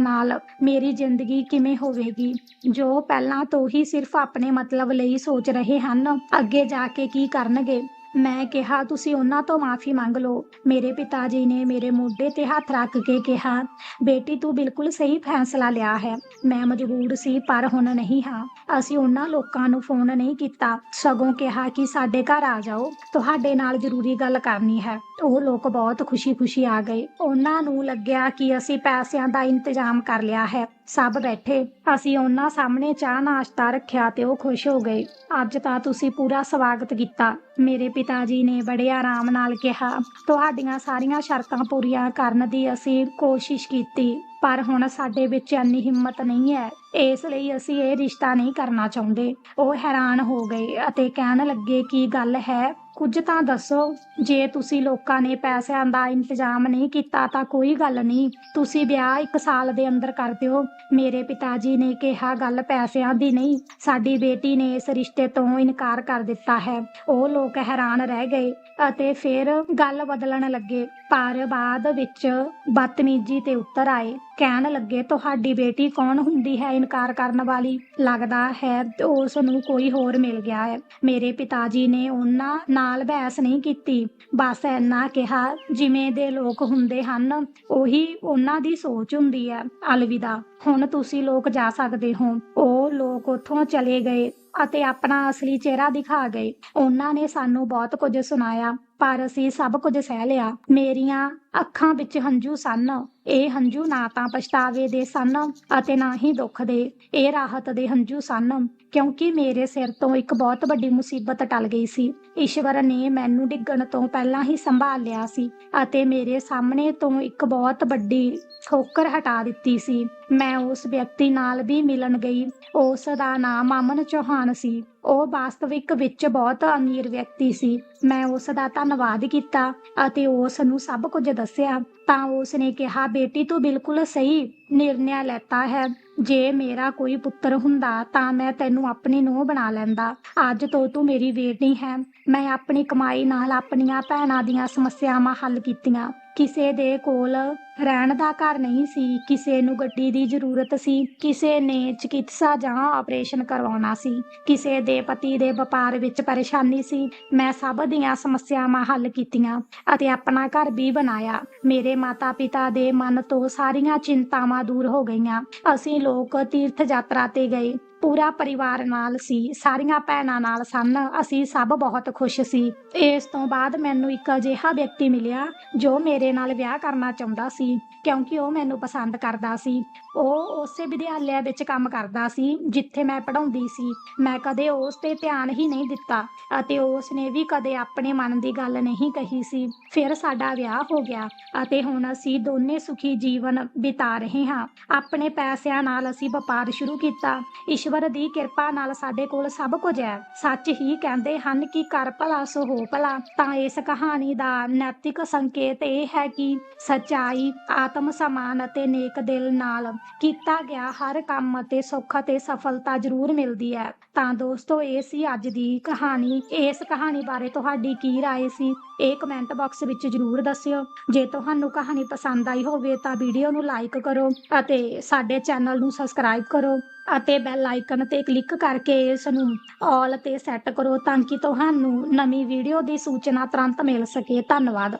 ਨਾਲ ਮੇਰੀ ਜ਼ਿੰਦਗੀ ਕਿਵੇਂ ਹੋਵੇਗੀ, ਜੋ ਪਹਿਲਾਂ ਤੋਂ ਹੀ ਸਿਰਫ ਆਪਣੇ ਮਤਲਬ ਲਈ ਸੋਚ ਰਹੇ ਹਨ। ਅੱਗੇ ਜਾ ਕੇ ਕੀ ਕਰਨਗੇ? ਮੈਂ ਕਿਹਾ, ਤੁਸੀਂ ਉਹਨਾਂ ਤੋਂ ਮਾਫੀ ਮੰਗ ਲਓ। ਮੇਰੇ ਪਿਤਾ ਜੀ ਨੇ ਮੇਰੇ ਮੋਢੇ ਤੇ ਹੱਥ ਰੱਖ ਕੇ ਕਿਹਾ, ਬੇਟੀ, ਤੂੰ ਬਿਲਕੁਲ ਸਹੀ ਫੈਸਲਾ ਲਿਆ ਹੈ। ਮੈਂ ਮਜਬੂਰ ਸੀ, ਪਰ ਹੁਣ ਨਹੀਂ ਹਾਂ। ਅਸੀਂ ਉਹਨਾਂ ਲੋਕਾਂ ਨੂੰ ਫੋਨ ਨਹੀਂ ਕੀਤਾ। ਸਗੋਂ ਕਿਹਾ ਕਿ ਸਾਡੇ ਘਰ ਆ ਜਾਓ। ਤੁਹਾਡੇ ਨਾਲ ਜ਼ਰੂਰੀ ਗੱਲ ਕਰਨੀ ਹੈ। ਉਹ ਲੋਕ ਬਹੁਤ ਖੁਸ਼ੀ-ਖੁਸ਼ੀ ਆ ਗਏ। ਉਹਨਾਂ ਨੂੰ ਲੱਗਿਆ ਕਿ ਅਸੀਂ ਪੈਸਿਆਂ ਦਾ ਇੰਤਜ਼ਾਮ ਕਰ ਲਿਆ ਹੈ। ਸਭ ਬੈਠੇ। ਅਸੀਂ ਉਹਨਾਂ ਸਾਹਮਣੇ ਚਾਹ ਨਾਸ਼ਤਾ ਰੱਖਿਆ ਤੇ ਉਹ ਖੁਸ਼ ਹੋ ਗਏ। ਅੱਜ ਤਾਂ ਤੁਸੀਂ ਪੂਰਾ ਸਵਾਗਤ ਕੀਤਾ। ਮੇਰੇ ਪਿਤਾ ਜੀ ਨੇ ਬੜੇ ਆਰਾਮ ਨਾਲ ਕਿਹਾ, ਤੁਹਾਡੀਆਂ ਸਾਰੀਆਂ ਸ਼ਰਤਾਂ ਪੂਰੀਆਂ ਕਰਨ ਦੀ ਅਸੀਂ ਕੋਸ਼ਿਸ਼ ਕੀਤੀ, ਪਰ ਹੁਣ ਸਾਡੇ ਵਿੱਚ ਇੰਨੀ ਹਿੰਮਤ ਨਹੀਂ ਹੈ। ਇਸ ਲਈ ਅਸੀਂ ਇਹ ਰਿਸ਼ਤਾ ਨਹੀਂ ਕਰਨਾ ਚਾਹੁੰਦੇ। ਉਹ ਹੈਰਾਨ ਹੋ ਗਏ ਅਤੇ ਕਹਿਣ ਲੱਗੇ ਕੀ ਗੱਲ ਹੈ ਕੁਝ ਤਾਂ ਦੱਸੋ। ਜੇ ਤੁਸੀਂ ਲੋਕਾਂ ਨੇ ਪੈਸਿਆਂ ਦਾ ਇੰਤਜ਼ਾਮ ਨਹੀਂ ਕੀਤਾ ਤਾਂ ਕੋਈ ਗੱਲ ਨਹੀਂ। ਤੁਸੀਂ ਵਿਆਹ 1 ਸਾਲ ਦੇ ਅੰਦਰ ਕਰ ਦਿਓ। ਮੇਰੇ ਪਿਤਾ ਜੀ ਨੇ ਕਿਹਾ, ਗੱਲ ਪੈਸਿਆਂ ਦੀ ਨਹੀਂ। ਸਾਡੀ ਬੇਟੀ ਨੇ ਇਸ ਰਿਸ਼ਤੇ ਤੋਂ ਇਨਕਾਰ ਕਰ ਦਿੱਤਾ ਹੈ। ਉਹ ਲੋਕ ਹੈਰਾਨ ਰਹਿ ਗਏ ਅਤੇ ਫਿਰ ਗੱਲ ਬਦਲਣ ਲੱਗੇ। ਪਰ ਬਾਅਦ ਵਿੱਚ ਬਦਤਮੀਜੀ ਤੇ ਉੱਤਰ ਆਏ। ਕਹਿਣ ਲੱਗੇ, ਤੁਹਾਡੀ ਬੇਟੀ ਕੌਣ ਹੁੰਦੀ ਹੈ? ਇਨਕਾਰ ਕਰਨ ਵਾਲੀ ਲੱਗਦਾ ਹੈ, ਉਸ ਨੂੰ ਕੋਈ ਹੋਰ ਮਿਲ ਗਿਆ ਹੈ। ਮੇਰੇ ਪਿਤਾ ਜੀ ਨੇ ਉਹਨਾਂ ਨਾਲ ਬਹਿਸ ਨਹੀਂ ਕੀਤੀ। ਬਸ ਇੰਨਾ ਕਿਹਾ, ਜਿਵੇਂ ਦੇ ਲੋਕ ਹੁੰਦੇ ਹਨ, ਉਹੀ ਉਹਨਾਂ ਦੀ ਸੋਚ ਹੁੰਦੀ ਹੈ। ਅਲਵਿਦਾ, ਹੁਣ ਤੁਸੀਂ ਲੋਕ ਜਾ ਸਕਦੇ ਹੋ। ਉਹ ਲੋਕ ਉੱਥੋਂ ਚਲੇ ਗਏ ਅਤੇ ਆਪਣਾ ਅਸਲੀ ਚਿਹਰਾ ਦਿਖਾ ਗਏ। ਉਹਨਾਂ ਨੇ ਸਾਨੂੰ ਬਹੁਤ ਕੁਝ ਸੁਣਾਇਆ। ਪਰ ਅਸੀਂ ਸਭ ਕੁਝ ਸਹਿ ਲਿਆ। ਮੇਰੀਆਂ ਅੱਖਾਂ ਵਿੱਚ ਹੰਝੂ ਸਨ। ਇਹ ਹੰਝੂ ਨਾ ਤਾਂ ਪਛਤਾਵੇ ਦੇ ਸਨ ਅਤੇ ਨਾ ਹੀ ਦੁੱਖ ਦੇ। ਇਹ ਰਾਹਤ ਦੇ ਹੰਝੂ ਸਨ ਕਿਉਂਕਿ ਮੇਰੇ ਸਿਰ ਤੋਂ ਇੱਕ ਬਹੁਤ ਵੱਡੀ ਮੁਸੀਬਤ ਟਲ ਗਈ ਸੀ। ਈਸ਼ਵਰ ਨੇ ਮੈਨੂੰ ਡਿੱਗਣ ਤੋਂ ਪਹਿਲਾਂ ਹੀ ਸੰਭਾਲ ਲਿਆ ਸੀ ਅਤੇ ਮੇਰੇ ਸਾਹਮਣੇ ਤੋਂ ਇੱਕ ਬਹੁਤ ਵੱਡੀ ਠੋਕਰ ਹਟਾ ਦਿੱਤੀ ਸੀ। ਮੈਂ ਉਸ ਵਿਅਕਤੀ ਨਾਲ ਵੀ ਮਿਲਣ ਗਈ। ਉਸ ਦਾ ਨਾਮ ਅਮਨ ਚੌਹਾਨ ਸੀ। ਉਹ ਵਾਸਤਵਿਕ ਵਿੱਚ ਬਹੁਤ ਅਮੀਰ ਵਿਅਕਤੀ ਸੀ। ਮੈਂ ਉਸ ਦਾ ਧੰਨਵਾਦ ਕੀਤਾ ਅਤੇ ਉਸ ਨੂੰ ਸਭ ਕੁਝ ਦੱਸਿਆ। ਤਾਂ ਉਸ ਨੇ ਕਿਹਾ, ਬੇਟੀ, ਤੂੰ ਬਿਲਕੁਲ ਸਹੀ ਨਿਰਣਿਆ ਲੈਤਾ ਹੈ। ਜੇ ਮੇਰਾ ਕੋਈ ਪੁੱਤਰ ਹੁੰਦਾ, ਤਾਂ ਮੈਂ ਤੈਨੂੰ ਆਪਣੀ ਨੂੰਹ ਬਣਾ ਲੈਂਦਾ। ਅੱਜ ਤੋਂ ਤੂੰ ਮੇਰੀ ਬੇਟੀ ਹੈ। ਮੈਂ ਆਪਣੀ ਕਮਾਈ ਨਾਲ ਆਪਣੀਆਂ ਭੈਣਾਂ ਦੀਆਂ ਸਮੱਸਿਆਵਾਂ ਹੱਲ ਕੀਤੀਆਂ। ਕਿਸੇ ਦੇ ਕੋਲ ਰਹਿਣ ਦਾ ਘਰ ਨਹੀਂ ਸੀ, ਕਿਸੇ ਨੂੰ ਗੱਡੀ ਦੀ ਜ਼ਰੂਰਤ ਸੀ, ਕਿਸੇ ਨੇ ਚਿਕਿਤਸਾ ਜਾਂ ਆਪਰੇਸ਼ਨ ਕਰਵਾਉਣਾ ਸੀ, ਕਿਸੇ ਦੇ ਪਤੀ ਦੇ ਵਪਾਰ ਵਿੱਚ ਪਰੇਸ਼ਾਨੀ ਸੀ, ਮੈਂ ਸਭ ਦੀਆਂ ਸਮੱਸਿਆਵਾਂ ਹੱਲ ਕੀਤੀਆਂ ਅਤੇ ਆਪਣਾ ਘਰ ਵੀ ਬਣਾਇਆ। ਮੇਰੇ ਮਾਤਾ-ਪਿਤਾ ਦੇ ਮਨ ਤੋਂ ਸਾਰੀਆਂ ਚਿੰਤਾਵਾਂ ਦੂਰ ਹੋ ਗਈਆਂ। ਅਸੀਂ ਲੋਕ ਤੀਰਥ ਯਾਤਰਾ ਤੇ ਗਏ। ਪੂਰਾ ਪਰਿਵਾਰ ਨਾਲ ਸੀ, ਸਾਰੀਆਂ ਭੈਣਾਂ ਨਾਲ ਸਨ, ਅਸੀਂ ਸਭ ਬਹੁਤ ਖੁਸ਼ ਸੀ। ਇਸ ਤੋਂ ਬਾਅਦ ਮੈਨੂੰ ਇੱਕ ਅਜਿਹਾ ਵਿਅਕਤੀ ਮਿਲਿਆ, ਜੋ ਮੇਰੇ ਨਾਲ ਵਿਆਹ ਕਰਨਾ ਚਾਹੁੰਦਾ ਸੀ, ਕਿਉਂਕਿ ਉਹ ਮੈਨੂੰ ਪਸੰਦ ਕਰਦਾ ਸੀ। ਉਹ ਉਸੇ ਵਿਦਿਆਲਿਆ ਵਿੱਚ ਕੰਮ ਕਰਦਾ ਸੀ, ਜਿੱਥੇ ਮੈਂ ਪੜ੍ਹਾਉਂਦੀ ਸੀ। ਮੈਂ ਕਦੇ ਉਸ ਤੇ ਧਿਆਨ ਹੀ ਨਹੀਂ ਦਿੱਤਾ ਅਤੇ ਉਸ ਨੇ ਵੀ ਕਦੇ ਆਪਣੇ ਮਨ ਦੀ ਗੱਲ ਨਹੀਂ ਕਹੀ ਸੀ। ਫਿਰ ਸਾਡਾ ਵਿਆਹ ਹੋ ਗਿਆ ਅਤੇ ਹੁਣ ਅਸੀਂ ਦੋਨੇ ਸੁਖੀ ਜੀਵਨ ਬਿਤਾ ਰਹੇ ਹਾਂ। ਆਪਣੇ ਪੈਸਿਆਂ ਨਾਲ ਅਸੀਂ ਵਪਾਰ ਸ਼ੁਰੂ ਕੀਤਾ। ਈਸ਼ਵਰ ਦੀ ਕਿਰਪਾ ਨਾਲ ਸਾਡੇ ਕੋਲ ਸਭ ਕੁਝ ਹੈ। ਸੱਚ ਹੀ ਕਹਿੰਦੇ ਹਨ ਕਿ ਕਰ ਭਲਾ ਸੋ ਹੋ ਭਲਾ। ਤਾਂ ਇਸ ਕਹਾਣੀ ਦਾ ਨੈਤਿਕ ਸੰਕੇਤ ਇਹ ਹੈ ਕਿ ਸੱਚਾਈ ਆਤਮ ਸਮਾਨ ਅਤੇ ਨੇਕ ਦਿਲ ਨਾਲ ਕੀਤਾ ਗਿਆ ਹਰ ਕੰਮ ਅਤੇ ਸੁੱਖ ਅਤੇ ਸਫਲਤਾ ਜ਼ਰੂਰ ਮਿਲਦੀ ਹੈ ਤਾਂ ਦੋਸਤੋ ਇਹ ਸੀ ਅੱਜ ਦੀ ਕਹਾਣੀ ਇਸ ਕਹਾਣੀ ਬਾਰੇ ਤੁਹਾਡੀ ਕੀ رائے ਸੀ ਇਹ ਕਮੈਂਟ ਬਾਕਸ ਵਿੱਚ ਜ਼ਰੂਰ ਦੱਸਿਓ ਜੇ ਤੁਹਾਨੂੰ ਕਹਾਣੀ ਪਸੰਦ ਆਈ ਹੋਵੇ ਤਾਂ ਵੀਡੀਓ ਨੂੰ ਲਾਈਕ ਕਰੋ ਅਤੇ ਸਾਡੇ ਚੈਨਲ ਨੂੰ ਸਬਸਕ੍ਰਾਈਬ ਕਰੋ ਅਤੇ ਬੈਲ ਆਈਕਨ ਤੇ ਕਲਿੱਕ ਕਰਕੇ ਇਸ ਨੂੰ ਆਲ ਤੇ ਸੈੱਟ ਕਰੋ ਤਾਂ ਕਿ ਤੁਹਾਨੂੰ ਨਵੀਂ ਵੀਡੀਓ ਦੀ ਸੂਚਨਾ ਤੁਰੰਤ ਮਿਲ ਸਕੇ ਧੰਨਵਾਦ